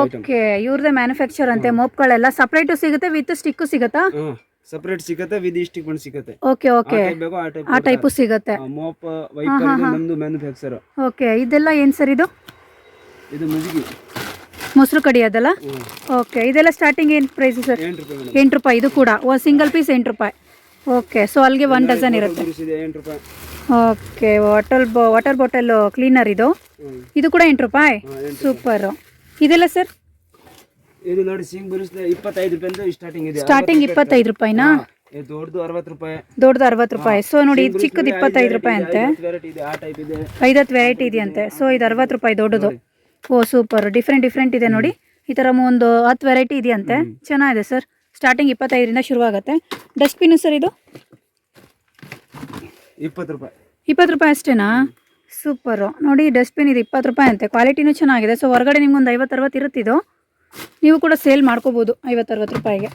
ಓಕೆ ಇವ್ರದೇ ಮ್ಯಾನುಫ್ಯಾಕ್ಚರ್ ಅಂತೆ ಮೋಪ್ಗಳೆಲ್ಲ ಸಪ್ರೇಟು ಸಿಗುತ್ತೆ ವಿತ್ ಸ್ಟಿಕ್ಕು ಸಿಗುತ್ತಾ? ಸಪರೇಟ್ ಸಿಗತ್ತೆ ವಿದ್ ಸ್ಟಿಕ್ ಒಂದು ಸಿಗತ್ತೆ. Okay okay. ಆ ಟೈಪ್ ಸಿಗುತ್ತೆ. ಮೋಪ್ ವೈಪರ್ ನಮ್ದು ಮ್ಯಾನುಫ್ಯಾಕ್ಚರ್ ಓಕೆ ಇದೆಲ್ಲ ಏನು ಸರ್ ಇದು? ಇದು ಮುಜುಗಿ ಮೊಸರು ಕಡಿಯೋದಲ್ಲ ಅದಲ್ಲ? ಓಕೆ ಇದೆಲ್ಲ ಸ್ಟಾರ್ಟಿಂಗ್ ಏನು ಪ್ರೈಸ್ ಸರ್? ಎಂಟು ರೂಪಾಯಿ ಇದು ಕೂಡ. ಸಿಂಗಲ್ ಪೀಸ್ ಎಂಟು ರೂಪಾಯಿ. ಓಕೆ ಸೊ ಅಲ್ಲಿಗೆ ಒನ್ ಡಜನ್ ಇರುತ್ತೆ. ರೂಪಾಯಿ ಓಕೆ ವಾಟರ್ ಬೊ ವಾಟರ್ ಬಾಟಲ್ ಕ್ಲೀನರ್ ಇದು? ಇದು ಕೂಡ ಎಂಟು ರೂಪಾಯಿ? ಸೂಪರ್. ಇದೆಲ್ಲ ಸರ್? ಇದು ನೋಡಿ ಸಿಂಗ್ ಬರಿಸ್ ಇಪ್ಪತ್ತೈದು ರೂಪಾಯಿಂದ ಸ್ಟಾರ್ಟಿಂಗ್ ಇದೆ. ಸ್ಟಾರ್ಟಿಂಗ್ ಇಪ್ಪತ್ತೈದು ರೂಪಾಯಿನಾ? ದೊಡ್ಡದು ಅರವತ್ತು ರೂಪಾಯಿ. ದೊಡ್ಡದು ಅರವತ್ತು ರೂಪಾಯಿ. ಸೊ ನೋಡಿ ಇದು ಚಿಕ್ಕದು ಇಪ್ಪತ್ತೈದು ರೂಪಾಯಿ ಅಂತೆ. ಐದತ್ತು ವೆರೈಟಿ ಇದೆಯಂತೆ ಸೊ ಇದು ಅರವತ್ತು ರೂಪಾಯಿ ದೊಡ್ಡದು. ಓ ಸೂಪರ್. ಡಿಫ್ರೆಂಟ್ ಡಿಫ್ರೆಂಟ್ ಇದೆ ನೋಡಿ. ಈ ಥರ ಒಂದು ಹತ್ತು ವೆರೈಟಿ ಇದೆಯಂತೆ. ಚೆನ್ನಾಗಿದೆ ಸರ್. ಸ್ಟಾರ್ಟಿಂಗ್ ಇಪ್ಪತ್ತೈದರಿಂದ ಶುರುವಾಗುತ್ತೆ. ಡಸ್ಟ್ಬಿನ್ ಸರ್ ಇದು? ಇಪ್ಪತ್ತು ರೂಪಾಯಿ. ಇಪ್ಪತ್ತು ರೂಪಾಯಿ ಅಷ್ಟೇನಾ? ಸೂಪರು. ನೋಡಿ ಡಸ್ಟ್ಬಿನ್ ಇದು ಇಪ್ಪತ್ತು ರೂಪಾಯಿ ಅಂತೆ. ಕ್ವಾಲಿಟಿನೂ ಚೆನ್ನಾಗಿದೆ. ಸೊ ಹೊರಗಡೆ ನಿಮ್ಗೊಂದು ಐವತ್ತು ಅರವತ್ತು ಇರುತ್ತಿದ್ದು ನೀವು ಕೂಡ ಸೇಲ್ ಮಾಡ್ಕೋಬೋದು ಐವತ್ತು ಅರವತ್ತು ರೂಪಾಯಿಗೆ.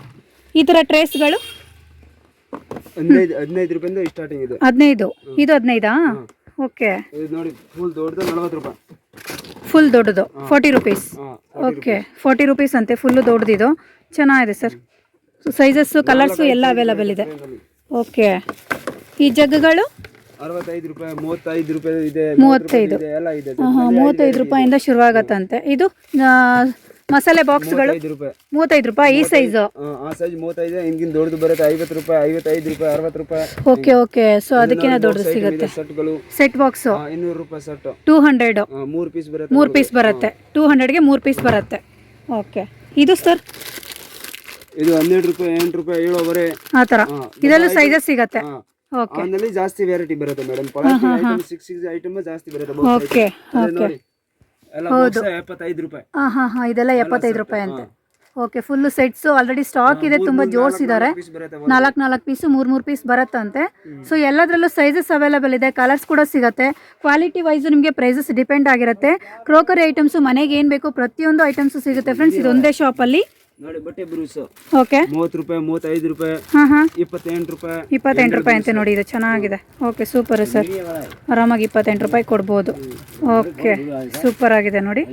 ಈ ಥರ ಟ್ರೇಸ್ಗಳು? ಹದಿನೈದು ಹದಿನೈದು ರೂಪಾಯಿಂದ ಸ್ಟಾರ್ಟಿಂಗ್ ಇದೆ. ಹದಿನೈದು. ಇದು ಹದಿನೈದಾ? ಓಕೆ. ನೋಡಿ ಫುಲ್ ದೊಡ್ಡದು ನಲವತ್ತು ರೂಪಾಯಿ. ಫುಲ್ ದೊಡ್ಡದು. Forty rupees okay forty rupees ಅಂತೆ. ಫುಲ್ಲು ದೊಡ್ಡದಿದು ಚೆನ್ನಾಗಿದೆ ಸರ್ ಸೈಜಸ್ಸು ಕಲರ್ಸು ಎಲ್ಲ ಅವೈಲಬಲ್ ಇದೆ. ಓಕೆ ಈ ಜಗ್ಗಳು ಅರವತ್ತೈದು ರೂಪಾಯಿ ಮೂವತ್ತೈದು ರೂಪಾಯಿ ಇದೆ ಮೂವತ್ತೈದು. ಇದೆ ಎಲ್ಲ ಇದೆ ಹಾಂ ಮೂವತ್ತೈದು ರೂಪಾಯಿಂದ ಶುರುವಾಗತ್ತಂತೆ. ಇದು ಮಸಾಲೆ ಬಾಕ್ಸ್ಗಳು ಮೂವತ್ತೈದು ರೂಪಾಯಿ. ಈ ಸೈಜು ಆ, ಸೈಜ್ ಮೂವತ್ತೈದು ಹಿಂಗಿನ ದೊಡ್ಡದು ಬರುತ್ತೆ ಐವತ್ತು ರೂಪಾಯಿ ಐವತ್ತೈದು ರೂಪಾಯಿ ಅರವತ್ತು ರೂಪಾಯಿ. Okay okay. ಸೊ ಅದಕ್ಕಿಂತ ದೊಡ್ಡದು ಸಿಗುತ್ತೆ. ಸೆಟ್ಗಳು ಸೆಟ್ ಬಾಕ್ಸ್ ಇನ್ನೂರು ರೂಪಾಯಿ ಸೆಟ್ ಟೂ ಹಂಡ್ರೆಡು ಮೂರು ಪೀಸ್ ಬರುತ್ತೆ ಮೂರು ಪೀಸ್ ಬರುತ್ತೆ. ಟೂ ಹಂಡ್ರೆಡ್ಗೆ ಮೂರು ಪೀಸ್ ಬರುತ್ತೆ. ಓಕೆ ಇದು ಸರ್ ಇದು ಹನ್ನೆರಡು ರೂಪಾಯಿ ಎಂಟು ರೂಪಾಯಿ ಏಳುವರೆ. ಆ ಥರ. ಇದೆಲ್ಲ ಸೈಜಸ್ ಸಿಗತ್ತೆ. ಆಮೇಲೆ ಜಾಸ್ತಿ ವೆರೈಟಿ ಬರುತ್ತೆ madam item six six item ಜಾಸ್ತಿ ಬರುತ್ತೆ ಓಕೆ ಓಕೆ ಎಲ್ಲ ಬಾಕ್ಸ್ ಎಪ್ಪತ್ತೈದು ರೂಪಾಯಿ. ಹಾಂ ಹಾಂ ಹಾಂ ಇದೆಲ್ಲ ಎಪ್ಪತ್ತೈದು ರೂಪಾಯಿ ಅಂತ. Okay full sets already stock ಇದೆ ತುಂಬಾ ಜೋಡಿಸಿದ್ದಾರೆ ನಾಲ್ಕು ನಾಲ್ಕು ಪೀಸು ಮೂರು ಮೂರು ಪೀಸ್ ಬರುತ್ತಂತೆ ಸೊ ಎಲ್ಲದರಲ್ಲೂ ಸೈಜಸ್ ಅವೈಲೇಬಲ್ ಇದೆ ಕಲರ್ಸ್ ಕೂಡ ಸಿಗುತ್ತೆ. ಕ್ವಾಲಿಟಿ ವೈಸ್ ನಿಮಗೆ ಪ್ರೈಸಸ್ ಡಿಪೆಂಡ್ ಆಗಿರುತ್ತೆ. ಕ್ರೋಕರಿ ಐಟಮ್ಸ್ ಮನೆಗೆ ಏನು ಬೇಕು ಪ್ರತಿಯೊಂದು ಐಟಮ್ಸ್ ಸಿಗುತ್ತೆ. ಫ್ರೆಂಡ್ಸ್ ಇದೊಂದೇ ಶಾಪಲ್ಲಿ ನೋಡಿ ಬಟ್ಟೆ ಬ್ರೂಸ್. ಓಕೆ. ಮೂವತ್ತು ರೂಪಾಯಿ ಮೂವತ್ತೈದು ರೂಪಾಯಿ ಹಾಂ ಹಾಂ. ಇಪ್ಪತ್ತೆಂಟು ರೂಪಾಯಿ ಇಪ್ಪತ್ತೆಂಟು ರೂಪಾಯಿ ಅಂತೆ ನೋಡಿ ಇದು ಚೆನ್ನಾಗಿದೆ. Okay super sir. ಆರಾಮಾಗಿ ಇಪ್ಪತ್ತೆಂಟು ರೂಪಾಯಿ ಕೊಡ್ಬೋದು. ಓಕೆ ಸೂಪರ್ ಆಗಿದೆ ನೋಡಿ.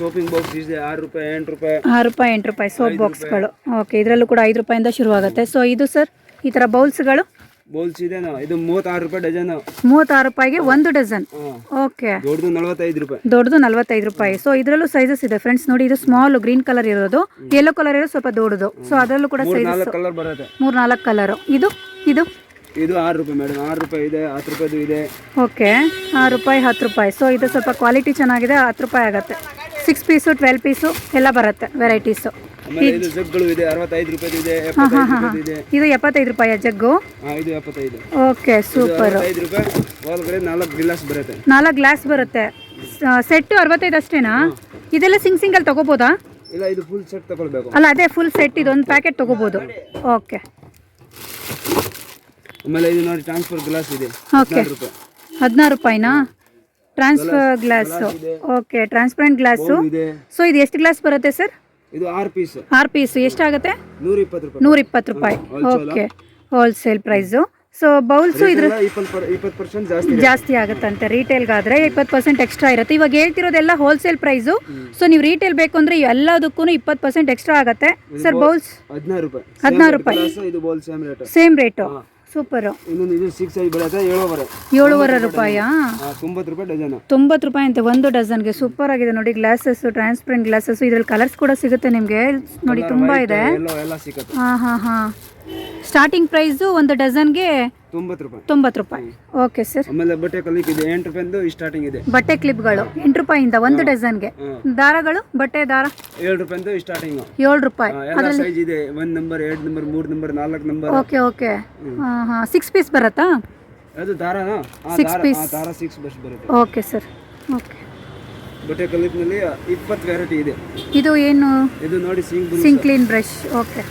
ಸೋಪಿಂಗ್ ಬಾಕ್ಸ್ ಇದೆ ಆರು ರೂಪಾಯಿ ಎಂಟು ರೂಪಾಯಿ. ಆರು ರೂಪಾಯಿ ಎಂಟು ರೂಪಾಯಿ ಸೋಪ್ ಬಾಕ್ಸ್ಗಳು. ಓಕೆ ಇದರಲ್ಲೂ ಕೂಡ ಐದು ರೂಪಾಯಿಂದ ಶುರುವಾಗುತ್ತೆ. ಸೊ ಇದು ಸರ್ ಈ ಥರ ಬೌಲ್ಸ್ಗಳು. ಇದು ಮೂವತ್ತಾರು ರೂಪಾಯಿ ಡಜನ್ ಮೂವತ್ತಾರು ರೂಪಾಯಿಗೆ ಒಂದು ಡಜನ್? ಓಕೆ. ದೊಡ್ಡದು ನಲವತ್ತೈದು ರೂಪಾಯಿ. ದೊಡ್ಡದು ನಲ್ವತ್ತೈದು ರೂಪಾಯಿ. ಸೊ ಇದರಲ್ಲೂ ಸೈಜಸ್ ಇದೆ ಫ್ರೆಂಡ್ಸ್ ನೋಡಿ ಇದು ಸ್ಮಾಲ್ ಗ್ರೀನ್ ಕಲರ್ ಇರೋದು. ಯೆಲ್ಲೋ ಕಲರ್ ಇರೋದು ಸ್ವಲ್ಪ ದೊಡ್ಡದು. ಸೊ ಅದರಲ್ಲೂ ಕೂಡ ಸೈಜಸ್ ಕಲರ್ ಬರುತ್ತೆ. ಮೂರು ನಾಲ್ಕು ಕಲರ್ ಇದು? ಇದು? ಇದು ಆರು ರೂಪಾಯಿ ಮೇಡಮ್ ಆರು ರೂಪಾಯಿ ಇದೆ ಹತ್ತು ರೂಪಾಯಿದು ಇದೆ. ಓಕೆ. ಆರು ರೂಪಾಯಿ ಹತ್ತು ರೂಪಾಯಿ. ಸೊ ಇದು ಸ್ವಲ್ಪ ಕ್ವಾಲಿಟಿ ಚೆನ್ನಾಗಿದೆ ಹತ್ತು ರೂಪಾಯಿ ಆಗುತ್ತೆ. ಸಿಕ್ಸ್ ಪೀಸು ಟ್ವೆಲ್ ಪೀಸು ಎಲ್ಲ ಬರುತ್ತೆ ವೆರೈಟೀಸು ಆಮೇಲೆ ಇದು ಜಗ್ಗಳು ಇದೆ ಅರವತ್ತೈದು ರೂಪಾಯಿದು ಇದೆ ಎಪ್ಪತ್ತೈದು ರೂಪಾಯಿದು ಇದೆ. ಇದು ಎಪ್ಪತ್ತೈದು ರೂಪಾಯಿ ಜಗ್ಗು? ಹಾಂ ಇದು ಎಪ್ಪತ್ತೈದು. ಓಕೆ ಸೂಪರ್ ಅರವತ್ತೈದು ರೂಪಾಯಿ ಒಳಗಡೆ ನಾಲ್ಕು ಗಿಲಾಸ್ ಬರುತ್ತೆ. ನಾಲ್ಕು ಗ್ಲಾಸ್ ಬರುತ್ತೆ. ಸೆಟ್ ಅರವತ್ತೈದು ಅಷ್ಟೇನಾ? ಇದೆಲ್ಲ ಸಿಂಗ್ ಸಿಂಗಲ್ ತಗೋಬೋದಾ? ಇಲ್ಲ ಇದು ಫುಲ್ ಸೆಟ್ ತಗೊಳ್ಬೇಕು. ಅಲ್ಲ ಅದೇ ಫುಲ್ ಸೆಟ್ ಇದೊಂದು ಪ್ಯಾಕೆಟ್ ತಗೋಬೋದು. ಓಕೆ ಆಮೇಲೆ ಇದು ನೋಡಿ ಟ್ರಾನ್ಸ್ಫರ್ ಗ್ಲಾಸ್ ಇದೆ. ಓಕೆ ರೂಪಾಯಿ. ಹದಿನಾರು ರೂಪಾಯಿನಾ? Transfer glass okay transparent glass so ಇದು. ಎಷ್ಟು ಗ್ಲಾಸ್ ಬರುತ್ತೆ ಸರ್ ಇದು ಆರು ಪೀಸ್ ಆರು ಪೀಸ್ ಎಷ್ಟಾಗುತ್ತೆ? ನೂರ ಇಪ್ಪತ್ತು ರೂಪಾಯಿ. ನೂರ ಇಪ್ಪತ್ತು ರೂಪಾಯಿ okay wholesale price so bowls ಇದ್ರ ಜಾಸ್ತಿ ಜಾಸ್ತಿ ಆಗುತ್ತಂತೆ. ರಿಟೇಲ್ಗಾದ್ರೆ ಇಪ್ಪತ್ತು ಪರ್ಸೆಂಟ್ ಎಕ್ಸ್ಟ್ರಾ ಇರುತ್ತೆ. ಇವಾಗ ಹೇಳ್ತಿರೋದೆಲ್ಲ ಹೋಲ್ಸೇಲ್ ಪ್ರೈಸು ಸೊ ನೀವು ರಿಟೇಲ್ ಬೇಕು ಅಂದರೆ ಎಲ್ಲದಕ್ಕೂ ಇಪ್ಪತ್ತು ಪರ್ಸೆಂಟ್ ಎಕ್ಸ್ಟ್ರಾ ಆಗುತ್ತೆ. ಸರ್ ಬೌಲ್ಸ್ ಹದಿನಾರು ರೂಪಾಯಿ. ಹದಿನಾರು ರೂಪಾಯಿ. Same rate super. ಇನ್ನೊಂದು ಇದು ಸಿಕ್ಸ್ ಐದು ಬರುತ್ತೆ ಏಳುವರೆ. ಏಳುವರೆ ರೂಪಾಯಾ ತೊಂಬತ್ತು ರೂಪಾಯಿ ಡಜನ್. ತೊಂಬತ್ತು ರೂಪಾಯಿ ಅಂತೆ ಒಂದು ಡಜನ್ಗೆ. ಸೂಪರ್ ಆಗಿದೆ ನೋಡಿ ಗ್ಲಾಸಸ್ ಟ್ರಾನ್ಸ್ಪರೆಂಟ್ ಗ್ಲಾಸಸ್ ಇದ್ರಲ್ಲಿ ಕಲರ್ಸ್ ಕೂಡ ಸಿಗುತ್ತೆ ನಿಮಗೆ. ನೋಡಿ ತುಂಬಾ ಇದೆ. ಹಾಂ ಹಾಂ ಹಾಂ. ಸ್ಟಾರ್ಟಿಂಗ್ ಪ್ರೈಸು ಒಂದು ಡಜನ್ಗೆ ತೊಂಬತ್ತು ರೂಪಾಯಿ. ತೊಂಬತ್ತು ರೂಪಾಯಿ. ಓಕೆ ಸರ್ ಆಮೇಲೆ ಬಟ್ಟೆ ಕ್ಲಿಪ್ ಇದೆ ಎಂಟು ರೂಪಾಯಿಂದು ಸ್ಟಾರ್ಟಿಂಗ್ ಇದೆ. ಬಟ್ಟೆ ಕ್ಲಿಪ್ಗಳು ಎಂಟು ರೂಪಾಯಿಂದ ಒಂದು ಡಜನ್ಗೆ. ದಾರಗಳು ಬಟ್ಟೆ ದಾರ? ಏಳು ರೂಪಾಯಿಂದು ಸ್ಟಾರ್ಟಿಂಗ್ ಏಳು ರೂಪಾಯಿ. ಎಲ್ಲ ಸೈಜ್ ಇದೆ. ಒಂದು ನಂಬರ್ ಎರಡು ನಂಬರ್ ಮೂರು ನಂಬರ್ ನಾಲ್ಕು ನಂಬರ್ ಓಕೆ ಓಕೆ ಹಾಂ ಹಾಂ. ಸಿಕ್ಸ್ ಪೀಸ್ ಬರುತ್ತಾ? ಅದು ದಾರನಾ? ಆ ಪೀಸ್ ದಾರ ಸಿಕ್ಸ್ ಬಸ್ ಬರುತ್ತೆ. ಓಕೆ ಸರ್ ಓಕೆ ಬಟ್ಟೆ ಕಲಿಪ್ನಲ್ಲಿ ಇಪ್ಪತ್ತು ವೆರೈಟಿ ಇದೆ. ಇದು ಏನು? ಇದು ನೋಡಿ Singh sink clean brush okay.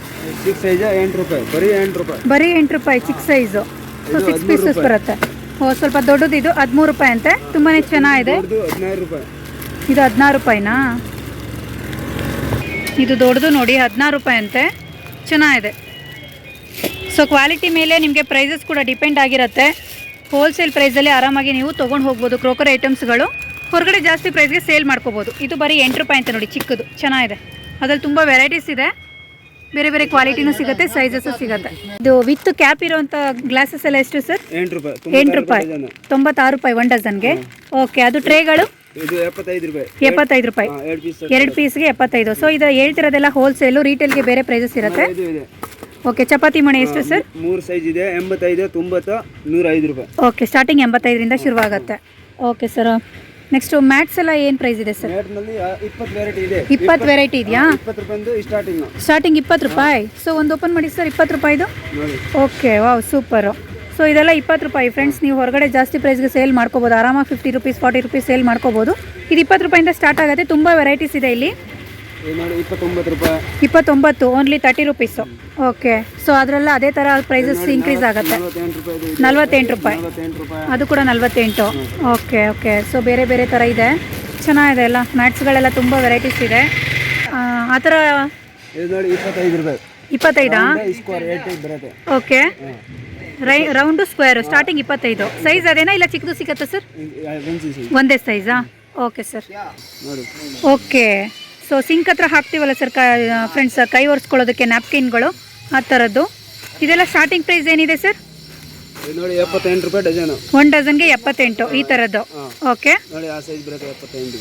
Six size ಎಂಟು ರೂಪಾಯಿ ಬರೀ ಎಂಟು ರೂಪಾಯಿ. ಬರೀ ಎಂಟು ರೂಪಾಯಿ ಚಿಕ್ಕ ಸೈಜು ಸೊ ಸಿಕ್ಸ್ ಪೀಸಸ್ ಬರುತ್ತೆ. ಓ ಸ್ವಲ್ಪ ದೊಡ್ಡದು ಇದು ಹದಿಮೂರು ರೂಪಾಯಿ ಅಂತೆ. ತುಂಬಾ ಚೆನ್ನಾಗಿದೆ. ಹದಿನಾರು ರೂಪಾಯಿ. ಇದು ಹದಿನಾರು ರೂಪಾಯಿನಾ? ಇದು ದೊಡ್ಡದು ನೋಡಿ ಹದಿನಾರು ರೂಪಾಯಿ ಅಂತೆ. ಚೆನ್ನಾಗಿದೆ. ಸೊ ಕ್ವಾಲಿಟಿ ಮೇಲೆ ನಿಮಗೆ ಪ್ರೈಸಸ್ ಕೂಡ ಡಿಪೆಂಡ್ ಆಗಿರುತ್ತೆ. ಹೋಲ್ಸೇಲ್ ಪ್ರೈಸಲ್ಲಿ ಆರಾಮಾಗಿ ನೀವು ತೊಗೊಂಡು ಹೋಗ್ಬೋದು. ಕ್ರೋಕರಿ ಐಟಮ್ಸ್ಗಳು ಹೊರಗಡೆ ಜಾಸ್ತಿ ಪ್ರೈಸ್ಗೆ ಸೇಲ್ ಮಾಡ್ಕೋಬೋದು. ಇದು ಬರೀ ಎಂಟು ರೂಪಾಯಿ ಅಂತ ನೋಡಿ ಚಿಕ್ಕದು ಚೆನ್ನಾಗಿದೆ. ಅದ್ರಲ್ಲಿ ತುಂಬ ವೆರೈಟೀಸ್ ಇದೆ. ಬೇರೆ ಬೇರೆ ಕ್ವಾಲಿಟಿನೂ ಸಿಗುತ್ತೆ ಸೈಜಸ್ಸು ಸಿಗುತ್ತೆ. ಇದು ವಿತ್ ಕ್ಯಾಪ್ ಇರುವಂತ ಗ್ಲಾಸಸ್ ಎಲ್ಲ ಎಷ್ಟು ಸರ್? ಎಂಟು ರೂಪಾಯಿ ತೊಂಬತ್ತಾರು ರೂಪಾಯಿ. ಒನ್ ಡಜನ್ಗೆ ಓಕೆ ಅದು ಟ್ರೇಗಳು ಎಪ್ಪತ್ತೈದು ರೂಪಾಯಿ. ಎರಡು ಪೀಸ್ ಎರಡು ಪೀಸ್ಗೆ ಎಪ್ಪತ್ತೈದು. ಸೊ ಇದು ಹೇಳ್ತಿರೋದೆಲ್ಲ ಹೋಲ್ಸೇಲು ರೀಟೇಲ್ಗೆ ಬೇರೆ ಪ್ರೈಸಸ್ ಇರುತ್ತೆ? ಓಕೆ ಚಪಾತಿ ಮಣೆ ಎಷ್ಟು ಸರ್? ಮೂರು ಸೈಜ್ ಇದೆ ಎಂಬತ್ತೈದು ತೊಂಬತ್ತು ನೂರ ಐದು ರೂಪಾಯಿ. ಓಕೆ ಸ್ಟಾರ್ಟಿಂಗ್ ಎಂಬತ್ತೈದರಿಂದ ಶುರುವಾಗುತ್ತೆ. ಓಕೆ ಸರ್ ನೆಕ್ಸ್ಟು ಮ್ಯಾಟ್ಸ್ ಎಲ್ಲ ಏನು ಪ್ರೈಸ್ ಇದೆ ಸರ್ ಇಪ್ಪತ್ತು ವೆರೈಟಿ ಇದೆ. ಇಪ್ಪತ್ತು ವೆರೈಟಿ ಇದೆಯಾ? ಇಪ್ಪತ್ತು ಸ್ಟಾರ್ಟಿಂಗ್ ಸ್ಟಾರ್ಟಿಂಗ್ ಇಪ್ಪತ್ತು ರೂಪಾಯಿ. ಸೊ ಒಂದು ಓಪನ್ ಮಾಡಿ ಸರ್ ಇಪ್ಪತ್ತು ರೂಪಾಯಿದು? ಓಕೆ ವಾವ್ ಸೂಪರು ಸೊ ಇದೆಲ್ಲ ಇಪ್ಪತ್ತು ರೂಪಾಯಿ ಫ್ರೆಂಡ್ಸ್ ನೀವು ಹೊರಗಡೆ ಜಾಸ್ತಿ ಪ್ರೈಸ್ಗೆ ಸೇಲ್ ಮಾಡ್ಕೋಬೋದು. ಆರಾಮಾಗಿ fifty rupees forty rupees sale ಮಾಡ್ಕೋಬೋದು. ಇದು ಇಪ್ಪತ್ತು ರೂಪಾಯಿಂದ ಸ್ಟಾರ್ಟ್ ಆಗುತ್ತೆ. ತುಂಬ ವೆರೈಟೀಸ್ ಇದೆ ಇಲ್ಲಿ. ಇಪ್ಪತ್ತೊಂಬತ್ತು ರೂಪಾಯಿ. ಇಪ್ಪತ್ತೊಂಬತ್ತು only thirty rupees okay so ಅದರಲ್ಲ ಅದೇ ಥರ ಪ್ರೈಸಸ್ ಇನ್ಕ್ರೀಸ್ ಆಗುತ್ತೆ. ನಲವತ್ತೆಂಟು ರೂಪಾಯಿ ಅದು ಕೂಡ ನಲ್ವತ್ತೆಂಟು. ಓಕೆ ಓಕೆ ಸೊ ಬೇರೆ ಬೇರೆ ಥರ ಇದೆ. ಚೆನ್ನಾಗಿದೆ ಎಲ್ಲ. ಮ್ಯಾಟ್ಸ್ಗಳೆಲ್ಲ ತುಂಬ ವೆರೈಟೀಸ್ ಇದೆ. ಆ, ಥರ ಇಪ್ಪತ್ತೈದು ಓಕೆ ರೈ ರೌಂಡು ಸ್ಕ್ವೇರು ಸ್ಟಾರ್ಟಿಂಗ್ ಇಪ್ಪತ್ತೈದು. ಸೈಜ್ ಅದೇನಾ ಇಲ್ಲ ಚಿಕ್ಕದು ಸಿಗತ್ತಾ ಸರ್ ಒಂದೇ ಸೈಜಾ okay sir okay so sink ಹತ್ರ ಹಾಕ್ತೀವಲ್ಲ ಸರ್ ಕ ಫ್ರೆಂಡ್ಸ್ ಕೈ ಒರೆಸ್ಕೊಳ್ಳೋದಕ್ಕೆ ನ್ಯಾಪ್ಕಿನ್ಗಳು ಆ ಥರದ್ದು ಇದೆಲ್ಲ ಸ್ಟಾರ್ಟಿಂಗ್ ಪ್ರೈಸ್ ಏನಿದೆ ಸರ್ ನೋಡಿ ಎಪ್ಪತ್ತೆಂಟು ರೂಪಾಯಿ ಡಜನ್ ಒನ್ ಡಜನ್ಗೆ ಎಪ್ಪತ್ತೆಂಟು ಈ ಥರದ್ದು ಓಕೆ ನೋಡಿ ಆ ಸೈಜ್ ಬರುತ್ತೆ ಎಪ್ಪತ್ತೆಂಟು.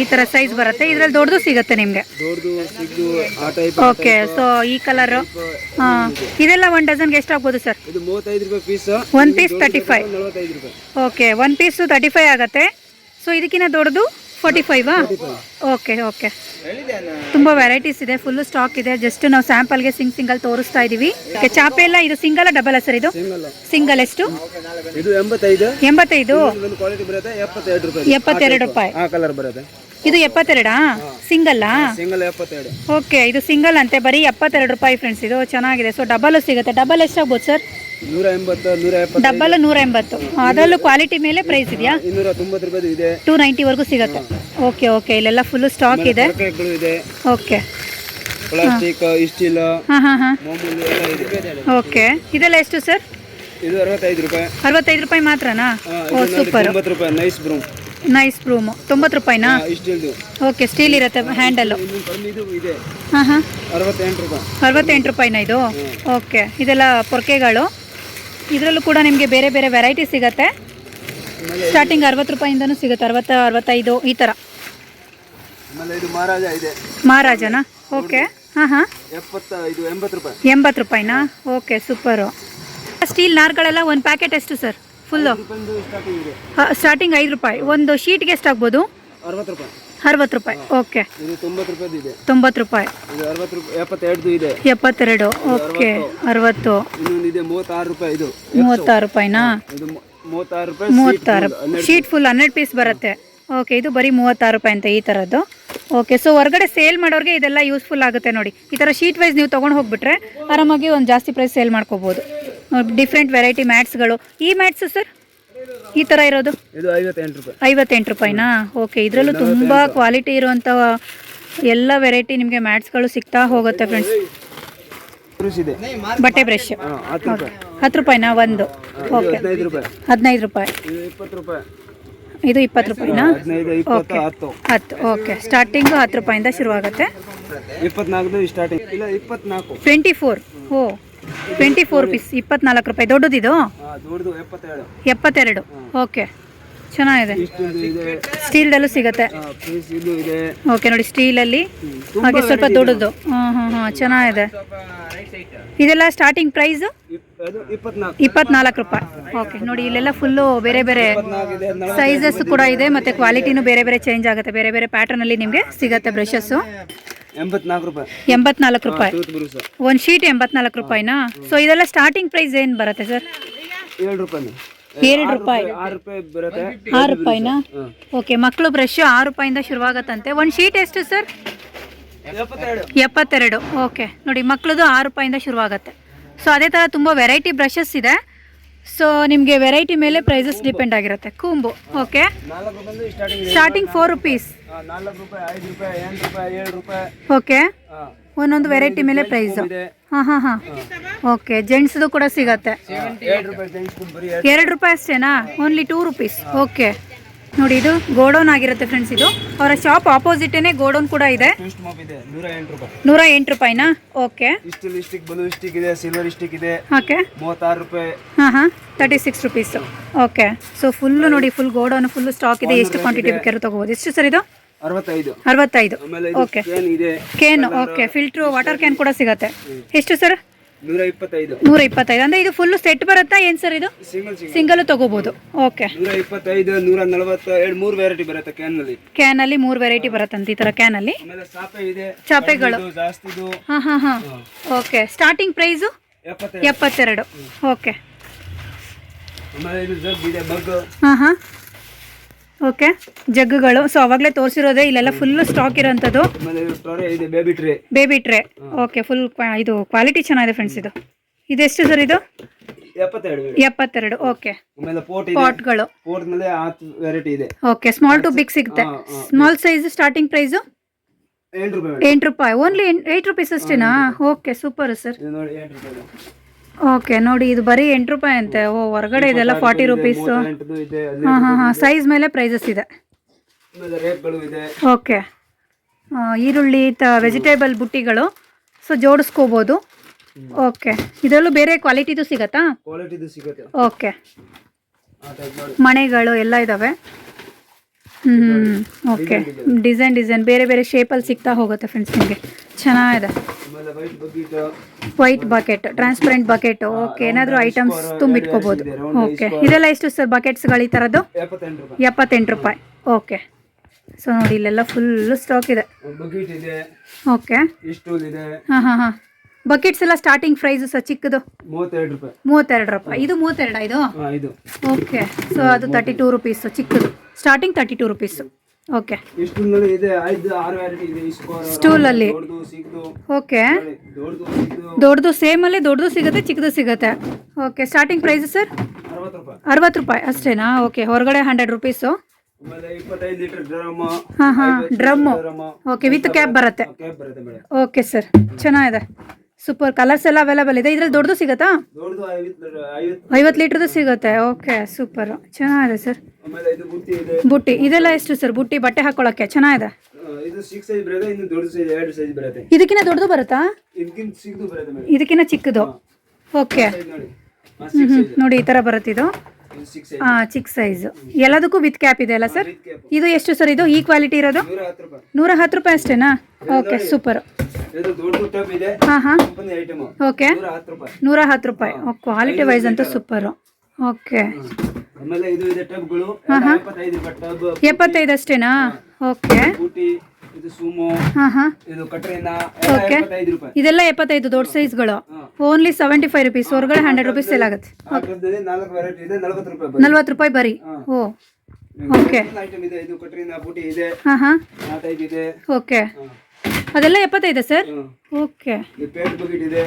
ಈ ಥರ ಸೈಜ್ ಬರುತ್ತೆ. ಇದ್ರಲ್ಲಿ ದೊಡ್ಡದು ಸಿಗುತ್ತೆ ನಿಮಗೆ. ಓಕೆ ಸೊ ಈ ಕಲರು ಇದೆಲ್ಲ ಒನ್ ಡಜನ್ಗೆ ಎಷ್ಟಾಗ್ಬೋದು sir one piece thirty five okay one piece thirty five ಆಗುತ್ತೆ. ಸೊ ಇದಕ್ಕಿಂತ ದೊಡ್ಡದು? ಫೋರ್ಟಿ ಫೈವಾ ಓಕೆ ಓಕೆ ತುಂಬ ವೆರೈಟೀಸ್ ಇದೆ ಫುಲ್ಲು ಸ್ಟಾಕ್ ಇದೆ. ಜಸ್ಟ್ ನಾವು ಸ್ಯಾಂಪಲ್ಗೆ ಸಿಂಗ್ ಸಿಂಗಲ್ ತೋರಿಸ್ತಾ ಇದ್ದೀವಿ ಓಕೆ ಚಾಪೆ ಎಲ್ಲ ಇದು ಸಿಂಗಲ್ ಡಬಲ್ ಸರ್ ಇದು? ಸಿಂಗಲ್ ಎಷ್ಟು? ಎಂಬತ್ತೈದು. ಎಪ್ಪತ್ತೆರಡು ರೂಪಾಯಿ. ಇದು ಎಪ್ಪತ್ತೆರಡಾ? ಸಿಂಗಲ್ಲಾ? ಸಿಂಗಲ್ ಎಪ್ಪತ್ತೆರಡು. ಓಕೆ ಇದು ಸಿಂಗಲ್ ಅಂತೆ ಬರೀ ಎಪ್ಪತ್ತೆರಡು ರೂಪಾಯಿ ಫ್ರೆಂಡ್ಸ್ ಇದು ಚೆನ್ನಾಗಿದೆ. ಸೊ ಡಬಲ್ ಸಿಗುತ್ತೆ. ಡಬಲ್ ಎಷ್ಟಾಗ್ಬೋದು ಸರ್ ನೂರ ಎಂಬತ್ತು ನೂರ ಎಪ್ಪತ್ತು ಡಬಲ್ ನೂರ ಎಂಬತ್ತು ಅದರಲ್ಲೂ ಕ್ವಾಲಿಟಿ ಮೇಲೆ ಪ್ರೈಸ್ ಇದೆಯಾ? ಇನ್ನೂರ ತೊಂಬತ್ತು ರೂಪಾಯಿ ಇದೆ. ಟೂ ನೈಂಟಿವರೆಗೂ ಸಿಗುತ್ತೆ. Okay okay. ಇಲ್ಲೆಲ್ಲ ಫುಲ್ ಸ್ಟಾಕ್ ಇದೆ. ಓಕೆ. ಪ್ಲಾಸ್ಟಿಕ್ ಸ್ಟೀಲ್ ಹಾಂ ಹಾಂ ಹಾಂ. ಮಾಮೂಲಿ ಎಲ್ಲ ಇದೆ. ಓಕೆ. ಇದೆಲ್ಲ ಎಷ್ಟು ಸರ್ ಇದು ಅರವತ್ತೈದು ರೂಪಾಯಿ. ಅರವತ್ತೈದು ರೂಪಾಯಿ ಮಾತ್ರನಾ? ಓ ಸೂಪರ್ ತೊಂಬತ್ತು ರೂಪಾಯಿ ನೈಸ್ ಬ್ರೂಮ್ ನೈಸ್ ರೂಮು ತೊಂಬತ್ತು ರೂಪಾಯಿನಾ? ಓಕೆ ಸ್ಟೀಲ್ ಇರುತ್ತೆ ಹ್ಯಾಂಡಲ್ಲು ಹಾಂ ಹಾಂ. ಅರವತ್ತೆಂಟು ರೂಪಾಯಿ. ಅರವತ್ತೆಂಟು ರೂಪಾಯಿನ ಇದು? ಓಕೆ ಇದೆಲ್ಲ ಪೊರ್ಕೆಗಳು. ಇದರಲ್ಲೂ ಕೂಡ ನಿಮಗೆ ಬೇರೆ ಬೇರೆ ವೆರೈಟಿ ಸಿಗುತ್ತೆ. ಸ್ಟಾರ್ಟಿಂಗ್ ಅರವತ್ತು ರೂಪಾಯಿಂದನೂ ಸಿಗುತ್ತೆ. ಅರವತ್ತು ಅರವತ್ತೈದು ಈ ಥರ ಮಹಾರಾಜನಾ? ಓಕೆ ಹಾಂ ಹಾಂ. ಎಂಬತ್ತು ರೂಪಾಯಿನಾ? ಓಕೆ ಸೂಪರು ಸ್ಟೀಲ್ ನಾರ್ಗಳೆಲ್ಲ ಒಂದು ಪ್ಯಾಕೆಟ್ ಎಷ್ಟು ಸರ್ ಫುಲ್ಲು ಸ್ಟಾರ್ಟಿಂಗ್ ಐದು ರೂಪಾಯಿ. ಒಂದು ಶೀಟ್ಗೆ ಎಷ್ಟಾಗ್ಬೋದು? ಅರವತ್ತು ರೂಪಾಯಿ. ಅರವತ್ತು ರೂಪಾಯಿ. ಓಕೆ ತೊಂಬತ್ತು ರೂಪಾಯಿ. ಎಪ್ಪತ್ತೆರಡು ಓಕೆ ಅರವತ್ತು. ಮೂವತ್ತಾರು ರೂಪಾಯಿನಾ? ಮೂವತ್ತಾರು ಶೀಟ್ ಫುಲ್ ಹನ್ನೆರಡು ಪೀಸ್ ಬರುತ್ತೆ. ಓಕೆ ಇದು ಬರೀ ಮೂವತ್ತಾರು ರೂಪಾಯಿ ಅಂತ ಈ ಥರದ್ದು ಓಕೆ ಸೊ ಹೊರಗಡೆ ಸೇಲ್ ಮಾಡೋರಿಗೆ ಇದೆಲ್ಲ ಯೂಸ್ಫುಲ್ ಆಗುತ್ತೆ ನೋಡಿ. ಈ ಥರ ಶೀಟ್ ವೈಸ್ ನೀವು ತೊಗೊಂಡು ಹೋಗ್ಬಿಟ್ರೆ ಆರಾಮಾಗಿ ಒಂದು ಜಾಸ್ತಿ ಪ್ರೈಸ್ ಸೇಲ್ ಮಾಡ್ಕೋಬೋದು. ಡಿಫ್ರೆಂಟ್ ವೆರೈಟಿ ಮ್ಯಾಟ್ಸ್ಗಳು ಈ ಮ್ಯಾಟ್ಸು ಸರ್? ಈ ಥರ ಇರೋದು? ಇದು ಐವತ್ತೆಂಟು ರೂಪಾಯಿ. ಐವತ್ತೆಂಟು ರೂಪಾಯಿನಾ? ಓಕೆ ಇದರಲ್ಲೂ ತುಂಬ ಕ್ವಾಲಿಟಿ ಇರುವಂಥ ಎಲ್ಲ ವೆರೈಟಿ ನಿಮಗೆ ಮ್ಯಾಟ್ಸ್ಗಳು ಸಿಗ್ತಾ ಹೋಗುತ್ತೆ ಫ್ರೆಂಡ್ಸ್ ಬಟ್ಟೆ ಬ್ರಷ್ ಹತ್ತು ರೂಪಾಯಿ. ರೂಪಾಯಿನಾ ಒಂದು? ಓಕೆ ಹದಿನೈದು ರೂಪಾಯಿ. ಇದು ಇಪ್ಪತ್ತು ರೂಪಾಯಿನಾ? ಓಕೆ ಹತ್ತು. ಓಕೆ ಸ್ಟಾರ್ಟಿಂಗು ಹತ್ತು ರೂಪಾಯಿಂದ ಶುರುವಾಗುತ್ತೆ. ಟ್ವೆಂಟಿ ಫೋರ್ ಓ. ಟ್ವೆಂಟಿ ಫೋರ್ ಪೀಸ್ ಇಪ್ಪತ್ನಾಲ್ಕು ರೂಪಾಯಿ. ದೊಡ್ಡದಿದು ಎಪ್ಪತ್ತೆರಡು. ಓಕೆ. ಚೆನ್ನಾಗಿದೆ. ಸ್ಟೀಲ್ದಲ್ಲೂ ಸಿಗುತ್ತೆ. ಓಕೆ ನೋಡಿ ಸ್ಟೀಲಲ್ಲಿ. ಹಾಗೆ ಸ್ವಲ್ಪ ದೊಡ್ಡದು. ಹಾಂ ಹಾಂ ಹಾಂ ಚೆನ್ನಾಗಿದೆ. ಇದೆಲ್ಲ ಸ್ಟಾರ್ಟಿಂಗ್ ಪ್ರೈಸು ಇಪ್ಪತ್ನಾಲ್ಕು. ರೂಪಾಯಿ. ಓಕೆ ನೋಡಿ ಇಲ್ಲೆಲ್ಲ ಫುಲ್ಲು ಬೇರೆ ಬೇರೆ ಸೈಜಸ್ ಕೂಡ ಇದೆ ಮತ್ತು ಕ್ವಾಲಿಟಿನೂ ಬೇರೆ ಬೇರೆ ಚೇಂಜ್ ಆಗುತ್ತೆ. ಬೇರೆ ಬೇರೆ ಪ್ಯಾಟರ್ನಲ್ಲಿ ನಿಮಗೆ ಸಿಗುತ್ತೆ ಬ್ರಷಸ್ಸು ಎಂಬತ್ನಾಲ್ಕು ರೂಪಾಯಿ. ಒಂದು ಶೀಟ್ ಎಂಬತ್ನಾಲ್ಕು ರೂಪಾಯಿನಾ? ಸೊ ಇದೆಲ್ಲ ಸ್ಟಾರ್ಟಿಂಗ್ ಪ್ರೈಸ್ ಏನು ಬರುತ್ತೆ ಸರ್ ಏಳು ರೂಪಾಯಿ ಎರಡು ರೂಪಾಯಿ ಆರು ರೂಪಾಯಿ ಬರುತ್ತೆ. ಆರು ರೂಪಾಯಿನಾ? ಓಕೆ ಮಕ್ಕಳು ಬ್ರಷ್ ಆರು ರೂಪಾಯಿಂದ ಶುರುವಾಗತ್ತಂತೆ. ಒಂದು ಶೀಟ್ ಎಷ್ಟು ಸರ್ ಎಪ್ಪತ್ತೆರಡು. ಎಪ್ಪತ್ತೆರಡು. ಓಕೆ ನೋಡಿ ಮಕ್ಕಳದು ಆರು ರೂಪಾಯಿಂದ ಶುರುವಾಗತ್ತೆ. ಸೊ ಅದೇ ಥರ ತುಂಬ ವೆರೈಟಿ ಬ್ರಷಸ್ ಇದೆ. ಸೊ ನಿಮಗೆ ವೆರೈಟಿ ಮೇಲೆ ಪ್ರೈಸಸ್ ಡಿಪೆಂಡ್ ಆಗಿರುತ್ತೆ. Comb okay starting four rupees okay ಒಂದೊಂದು ವೆರೈಟಿ ಮೇಲೆ ಪ್ರೈಸು ಹಾಂ ಹಾಂ ಹಾಂ. ಓಕೆ ಜೆಂಟ್ಸ್ದು ಕೂಡ ಸಿಗತ್ತೆ. ಎರಡು. ರೂಪಾಯಿ ಅಷ್ಟೇನಾ? ಓನ್ಲಿ ಟೂ ರುಪೀಸ್ ಓಕೆ ನೋಡಿ ಇದು ಗೋಡೌನ್ ಆಗಿರುತ್ತೆ ಫ್ರೆಂಡ್ಸ್ ಇದು. ಅವರ ಶಾಪ್ ಆಪೋಸಿಟೇನೆ ಗೋಡೌನ್ ಕೂಡ ಇದೆ. ನೂರ ಎಂಟು ರೂಪಾಯಿನಾ? ಓಕೆ ಸ್ಟಿಕ್ ಬ್ಲೂ ಸ್ಟಿಕ್ ಇದೆ ಸಿಲ್ವರ್ ಸ್ಟಿಕ್ ಇದೆ. ಓಕೆ ಮೂವತ್ತಾರು ರೂಪಾಯಿ. ಹಾಂ ಹಾಂ. Thirty six rupees okay so full ನೋಡಿ ಫುಲ್ ಗೋಡೌನ್ ಫುಲ್ ಸ್ಟಾಕ್ ಇದೆ. ಎಷ್ಟು ಕ್ವಾಂಟಿಟಿ ಬೇಕಾದ್ರೂ ತಗೋಬೋದು. ಎಷ್ಟು ಸರ್ ಇದು? ಅರವತ್ತೈದು. ಅರವತ್ತೈದು. Okay can okay filter water can ಕೂಡ ಸಿಗತ್ತೆ. ಎಷ್ಟು ಸರ್ ನೂರ ಇಪ್ಪತ್ತೈದು ನೂರ ಇಪ್ಪತ್ತೈದು ಅಂದರೆ ಇದು ಫುಲ್ ಸೆಟ್ ಬರುತ್ತಾ? ಏನು ಸರ್ ಇದು? ಸಿಂಗಲ್ ಸಿಂಗಲ್ ಸಿಂಗಲ್ ತಗೋಬೋದು. ಓಕೆ ನೂರ ಇಪ್ಪತ್ತೈದು ನೂರ ನಲವತ್ತ ಎರಡು ಮೂರು ವೆರೈಟಿ ಬರುತ್ತೆ ಕ್ಯಾನ್ನಲ್ಲಿ ಕ್ಯಾನಲ್ಲಿ ಮೂರು ವೆರೈಟಿ ಬರುತ್ತಂತ ಈ ಥರ ಕ್ಯಾನಲ್ಲಿ ಆಮೇಲೆ ಸಾಪೆ ಇದೆ. ಚಾಪೆಗಳು. ಇದು. ಜಾಸ್ತಿದು ಹಾಂ ಹಾಂ. ಹಾಂ ಓಕೆ ಸ್ಟಾರ್ಟಿಂಗ್ ಪ್ರೈಸು ಎಪ್ಪತ್ತೈದು ಎಪ್ಪತ್ತೆರಡು. ಓಕೆ ಆಮೇಲೆ ಇದು ಜಗ್ ಇದೆ ಬಗ್ ಹಾಂ ಹಾಂ. ಓಕೆ ಜಗ್ಗುಗಳು. ಸೊ ಅವಾಗಲೇ ತೋರಿಸಿರೋದೇ ಇಲ್ಲೆಲ್ಲ full stock ಇರೋಂಥದ್ದು. Baby tray baby tray okay full ಇದು ಕ್ವಾಲಿಟಿ ಚೆನ್ನಾಗಿದೆ ಫ್ರೆಂಡ್ಸ್ ಇದು. ಇದೆಷ್ಟು ಸರ್ ಇದು? ಎಪ್ಪತ್ತೆರಡು ಓಕೆ ಪಾಟ್ಗಳು ಓಕೆ ಸ್ಮಾಲ್ ಟು ಬಿಗ್ ಸಿಗುತ್ತೆ. ಸ್ಮಾಲ್ ಸೈಜ್ ಸ್ಟಾರ್ಟಿಂಗ್ ಪ್ರೈಸು ಎಂಟು ರೂಪಾಯಿ ಓನ್ಲಿ ಏಯ್ಟ್ ರುಪೀಸ್ ಅಷ್ಟೇನಾ? ಓಕೆ ಸೂಪರ್ ಸರ್ ಓಕೆ ನೋಡಿ ಇದು ಬರೀ ಎಂಟು ರೂಪಾಯಿ ಅಂತೆ. ಓ ಹೊರಗಡೆ ಇದೆಲ್ಲ ಫಾರ್ಟಿ ರುಪೀಸು ಹಾಂ ಹಾಂ ಹಾಂ ಸೈಜ್ ಮೇಲೆ ಪ್ರೈಸಸ್ ಇದೆ. ಓಕೆ ಈರುಳ್ಳಿ ತ ವೆಜಿಟೇಬಲ್ ಬುಟ್ಟಿಗಳು. ಸೊ ಜೋಡಿಸ್ಕೋಬೋದು. ಓಕೆ ಇದರಲ್ಲೂ ಬೇರೆ ಕ್ವಾಲಿಟಿದು ಸಿಗತ್ತಾ? ಓಕೆ ಮನೆಗಳು ಮಣೆಗಳು ಎಲ್ಲ ಇದ್ದಾವೆ ಹ್ಞೂ ಓಕೆ ಡಿಸೈನ್ ಡಿಸೈನ್ ಬೇರೆ ಬೇರೆ ಶೇಪಲ್ಲಿ ಸಿಗ್ತಾ ಹೋಗುತ್ತೆ ಫ್ರೆಂಡ್ಸ್ ನಿಮಗೆ. ಚೆನ್ನಾಗಿದೆ. White bucket transparent bucket okay ಏನಾದರೂ ಐಟಮ್ಸ್ ತುಂಬಿಟ್ಕೋಬೋದು ಓಕೆ ಇದೆಲ್ಲ ಎಷ್ಟು ಸರ್ ಬಕೆಟ್ಸ್ಗಳು ಈ ಥರದ್ದು ಎಪ್ಪತ್ತೆಂಟು ರೂಪಾಯಿ. ಓಕೆ ಸೊ ನೋಡಿ ಇಲ್ಲೆಲ್ಲ ಫುಲ್ಲು ಸ್ಟಾಕ್ ಇದೆ. ಓಕೆ ಹಾಂ ಹಾಂ ಹಾಂ. ಬಕೆಟ್ಸ್ ಎಲ್ಲ ಸ್ಟಾರ್ಟಿಂಗ್ ಪ್ರೈಸ್ ಸರ್ ಚಿಕ್ಕದು. ಮೂವತ್ತೆರಡು ರೂಪಾಯಿ. ಇದು ಮೂವತ್ತೆರಡಾ ಇದು? ಓಕೆ ಸೊ ಅದು ತರ್ಟಿ ಟೂ ರುಪೀಸು ಚಿಕ್ಕದು. Starting thirty two rupees okay. ಇಸ್ಟೂಲ್ನಲ್ಲಿ ಇದೆ? ಐದು ಆರು ವೆರೈಟಿ ಇದೆ. ಸ್ಕೋರ್ ಸ್ಟೂಲಲ್ಲಿ ದೊಡ್ಡದು ಸಿಗ್ದು ಓಕೆ. ದೊಡ್ಡದು ಸಿಗ್ದು ದೊಡ್ಡದು ಸೇಮಲ್ಲಿ ದೊಡ್ಡದು ಸಿಗುತ್ತೆ ಚಿಕ್ಕದು ಸಿಗುತ್ತೆ. ಓಕೆ ಸ್ಟಾರ್ಟಿಂಗ್ ಪ್ರೈಸ್ ಸರ್ ಅರವತ್ತು ರೂಪಾಯಿ. ಅರವತ್ತು ರೂಪಾಯಿ ಅಷ್ಟೇನಾ? ಓಕೆ ಹೊರಗಡೆ ಹಂಡ್ರೆಡ್ ರುಪೀಸು ಇಪ್ಪತ್ತೈದು ಲೀಟರ್ ಡ್ರಮ್ ಹಾಂ ಹಾಂ ಡ್ರಮ್ಮು ಓಕೆ ವಿತ್ ಕ್ಯಾಪ್ ಬರುತ್ತೆ. ಕ್ಯಾಪ್ ಬರುತ್ತೆ ಮೇಡಮ್. ಓಕೆ ಸರ್ ಚೆನ್ನಾಗಿದೆ. ಸೂಪರ್ ಕಲರ್ಸ್ ಎಲ್ಲ ಅವೈಲೇಬಲ್ ಇದೆ. ಇದ್ರಲ್ಲಿ ದೊಡ್ಡದು ಸಿಗುತ್ತಾ? ಐವತ್ತು ಲೀಟ್ರದ್ದು ಸಿಗುತ್ತೆ. ಓಕೆ ಸೂಪರ್ ಚೆನ್ನಾಗಿದೆ ಸರ್ ಆಮೇಲೆ ಇದು ಬುಟ್ಟಿ ಇದೆ. ಬುಟ್ಟಿ ಇದೆಲ್ಲ ಎಷ್ಟು ಸರ್? ಬುಟ್ಟಿ ಬಟ್ಟೆ ಹಾಕೊಳ್ಳಕ್ಕೆ ಚೆನ್ನಾಗಿದೆ? ಇದು ಸಿಕ್ಸ್ ಸೈಜ್ ಬರುತ್ತೆ ಇನ್ನು ದೊಡ್ಡ ಸೈಜ್ ಎರಡು ಸೈಜ್ ಬರುತ್ತೆ ಇದಕ್ಕಿಂತ ದೊಡ್ಡದು ಬರುತ್ತಾ? ಇದಕ್ಕಿಂತ ಸಿಗ್ದು ಬರುತ್ತೆ ಮೇಡಮ್. ಇದಕ್ಕಿಂತ ಚಿಕ್ಕದು. ಓಕೆ. ನೋಡಿ. ನೋಡಿ ಈ ತರ ಬರುತ್ತೆ ಇದು. ಹಾ ಚಿಕ್ಕ ಸೈಜು ಎಲ್ಲದಕ್ಕೂ ವಿತ್ ಕ್ಯಾಪ್ ಇದೆ ಅಲ್ಲ ಸರ್? ಇದು ಎಷ್ಟು ಸರ್ ಇದು? ಈ ಕ್ವಾಲಿಟಿ ಇರೋದು? ನೂರ ಹತ್ತು ರೂಪಾಯಿ ಅಷ್ಟೇನಾ? ಓಕೆ ಸೂಪರ್ ಹಾ ಹಾ. ಓಕೆ. ನೂರ ಹತ್ತು ರೂಪಾಯಿ. ಕ್ವಾಲಿಟಿ ವೈಸ್ ಅಂತೂ ಸೂಪರು ಓಕೆ. ಆಮೇಲೆ ಇದು ಇದೆ ಟಬ್ಗಳು. ಎಪ್ಪತ್ತೈದು ಟಬ್. ಎಪ್ಪತ್ತೈದು ಅಷ್ಟೇನಾ? ಓಕೆ. ಇದು ಸುಮೋ ಹಾಂ ಹಾಂ. ಇದು ಕಟ್ರಿನ ಓಕೆ. ಇದೆಲ್ಲ ಎಪ್ಪತ್ತೈದು ದೊಡ್ಡ ಸೈಜ್ಗಳು. ಓನ್ಲಿ ಸೆವೆಂಟಿ ಫೈವ್ ರುಪೀಸ್ ಹೊರಗಡೆ ಹಂಡ್ರೆಡ್ ರುಪೀಸ್ ಸೇಲ್ ಆಗುತ್ತೆ. ನಲವತ್ತು ರೂಪಾಯಿ ಬರೀ. ಓ. ಓಕೆ. ಇದೆ ಕಟ್ರಿನ ಬೂಟಿ ಇದೆ. ಇದೆ. ಓಕೆ. ಅದೆಲ್ಲ ಎಪ್ಪತ್ತೈದು ಸರ್? ಓಕೆ. ಪೇಟ್ ಬಕೆಟ್ ಇದೆ.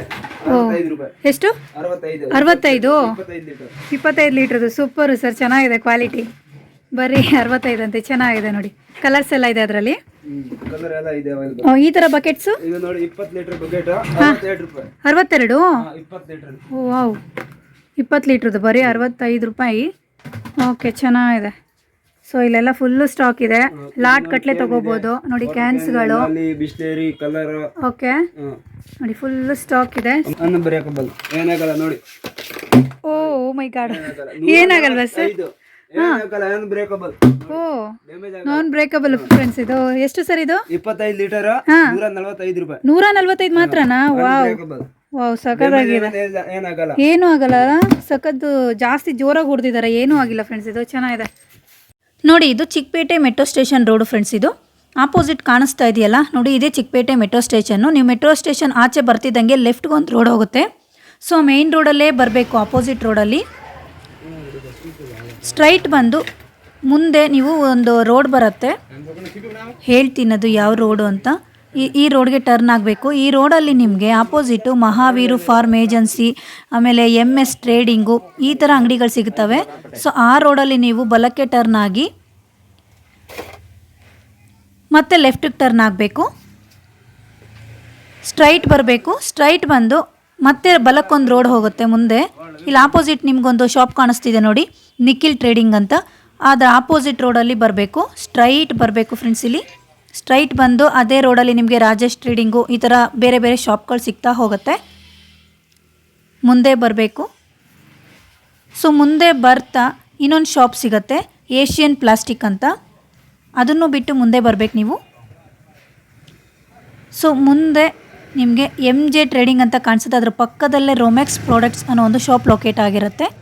ಎಷ್ಟು? ಅರವತ್ತೈದು. ಇಪ್ಪತ್ತೈದು ಲೀಟ್ರದು ಸೂಪರು ಸರ್ ಚೆನ್ನಾಗಿದೆ ಕ್ವಾಲಿಟಿ. ಬರೀ ಅರವತ್ತೈದು ಅಂತೆ ಚೆನ್ನಾಗಿದೆ ನೋಡಿ. ಕಲರ್ಸ್ ಎಲ್ಲ ಇದೆ ಅದರಲ್ಲಿ? ಈ ತರ ಬಕೆಟ್ಸ್ ಅರವತ್ತೆರಡು? ವಾವ್. ಇಪ್ಪತ್ತು ಲೀಟ್ರದ್ದು ಬರೀ ಅರವತ್ತೈದು ರೂಪಾಯಿ. ಓಕೆ ಚೆನ್ನಾಗಿದೆ. ಸೊ ಇಲ್ಲೆಲ್ಲ ಫುಲ್ ಸ್ಟಾಕ್ ಇದೆ. ಲಾಟ್ ಕಟ್ಲೆ ತಗೋಬಹುದು ನೋಡಿ ಕ್ಯಾನ್ಸ್ಗಳು. ಬಿಸ್ಲೇರಿ ಕಲರ್ ಓಕೆ ನೋಡಿ ಫುಲ್ ಸ್ಟಾಕ್ ಇದೆ. ಅನ್ನ ಏನಾಗಲ್ಲ ನೋಡಿ. Oh my god ಏನಾಗಲ್ವಾ sir non breakable friends ಇದು. ಎಷ್ಟು ಸರ್ ಇದು? ಇಪ್ಪತ್ತೈದು ಲೀಟರ್. ನೂರ ನಲವತ್ತೈದು ರೂಪಾಯಿ. ನೂರ ನಲ್ವತ್ತೈದು ಮಾತ್ರನಾ? ವಾವ್ ವಾವ್ ಸಖತ್ತಾಗಿದೆ. ಏನು ಏನೂ ಆಗಲ್ಲ. ಸಖತ್ ಜಾಸ್ತಿ ಜೋರಾಗಿ ಹೊಡೆದಿದ್ದಾರೆ. ಏನೂ ಆಗಿಲ್ಲ ಫ್ರೆಂಡ್ಸ್ ಇದು. ಚೆನ್ನಾಗಿದೆ. ನೋಡಿ, ಇದು Chickpet metro station road friends ಇದು. ಆಪೋಸಿಟ್ ಕಾಣಿಸ್ತಾ ಇದೆಯಲ್ಲ, ನೋಡಿ, ಇದೇ ಚಿಕ್ಕಪೇಟೆ ಮೆಟ್ರೋ ಸ್ಟೇಷನ್ನು. ನೀವು ಮೆಟ್ರೋ ಸ್ಟೇಷನ್ ಆಚೆ ಬರ್ತಿದ್ದಂಗೆ ಲೆಫ್ಟ್ಗೆ ಒಂದು ರೋಡ್ ಹೋಗುತ್ತೆ. ಸೊ ಮೇಯ್ನ್ ರೋಡಲ್ಲೇ ಬರಬೇಕು, ಆಪೋಸಿಟ್ ರೋಡಲ್ಲಿ. ಸ್ಟ್ರೈಟ್ ಬಂದು ಮುಂದೆ ನೀವು ಒಂದು ರೋಡ್ ಬರುತ್ತೆ. ಹೇಳ್ತೀನದು ಯಾವ ರೋಡು ಅಂತ. ಈ ಈ ರೋಡ್ಗೆ ಟರ್ನ್ ಆಗಬೇಕು. ಈ ರೋಡಲ್ಲಿ ನಿಮಗೆ ಆಪೋಸಿಟು ಮಹಾವೀರು ಫಾರ್ಮ್ ಏಜೆನ್ಸಿ ಆಮೇಲೆ ಎಂ ಎಸ್ ಟ್ರೇಡಿಂಗು ಈ ಥರ ಅಂಗಡಿಗಳು ಸಿಗುತ್ತವೆ ಸೊ ಆ ರೋಡಲ್ಲಿ ನೀವು ಬಲಕ್ಕೆ ಟರ್ನ್ ಆಗಿ ಮತ್ತೆ ಲೆಫ್ಟಿಗೆ ಟರ್ನ್ ಆಗಬೇಕು. ಸ್ಟ್ರೈಟ್ ಬರಬೇಕು. ಸ್ಟ್ರೈಟ್ ಬಂದು ಮತ್ತೆ ಬಲಕ್ಕೊಂದು ರೋಡ್ ಹೋಗುತ್ತೆ ಮುಂದೆ. ಇಲ್ಲಿ ಆಪೋಸಿಟ್ ನಿಮಗೊಂದು ಶಾಪ್ ಕಾಣಿಸ್ತಿದೆ ನೋಡಿ. ನಿಖಿಲ್ ಟ್ರೇಡಿಂಗ್ ಅಂತ. ಅದರ ಆಪೋಸಿಟ್ ರೋಡಲ್ಲಿ ಬರಬೇಕು. ಸ್ಟ್ರೈಟ್ ಬರಬೇಕು ಫ್ರೆಂಡ್ಸ್ ಇಲ್ಲಿ. ಸ್ಟ್ರೈಟ್ ಬಂದು ಅದೇ ರೋಡಲ್ಲಿ ನಿಮಗೆ ರಾಜೇಶ್ ಟ್ರೇಡಿಂಗು ಈ ಥರ ಬೇರೆ ಬೇರೆ ಶಾಪ್ಗಳು ಸಿಗ್ತಾ ಹೋಗುತ್ತೆ. ಮುಂದೆ ಬರಬೇಕು. ಸೊ, ಮುಂದೆ ಬರ್ತಾ ಇನ್ನೊಂದು ಶಾಪ್ ಸಿಗುತ್ತೆ, ಏಷ್ಯನ್ ಪ್ಲಾಸ್ಟಿಕ್ ಅಂತ. ಅದನ್ನು ಬಿಟ್ಟು ಮುಂದೆ ಬರಬೇಕು ನೀವು. ಸೊ, ಮುಂದೆ ನಿಮಗೆ ಎಂ ಜೆ ಟ್ರೇಡಿಂಗ್ ಅಂತ ಕಾಣಿಸುತ್ತೆ. ಅದರ ಪಕ್ಕದಲ್ಲೇ ರೊಮ್ಯಾಕ್ಸ್ ಪ್ರಾಡಕ್ಟ್ಸ್ ಅನ್ನೋ ಒಂದು ಶಾಪ್ ಲೊಕೇಟ್ ಆಗಿರುತ್ತೆ.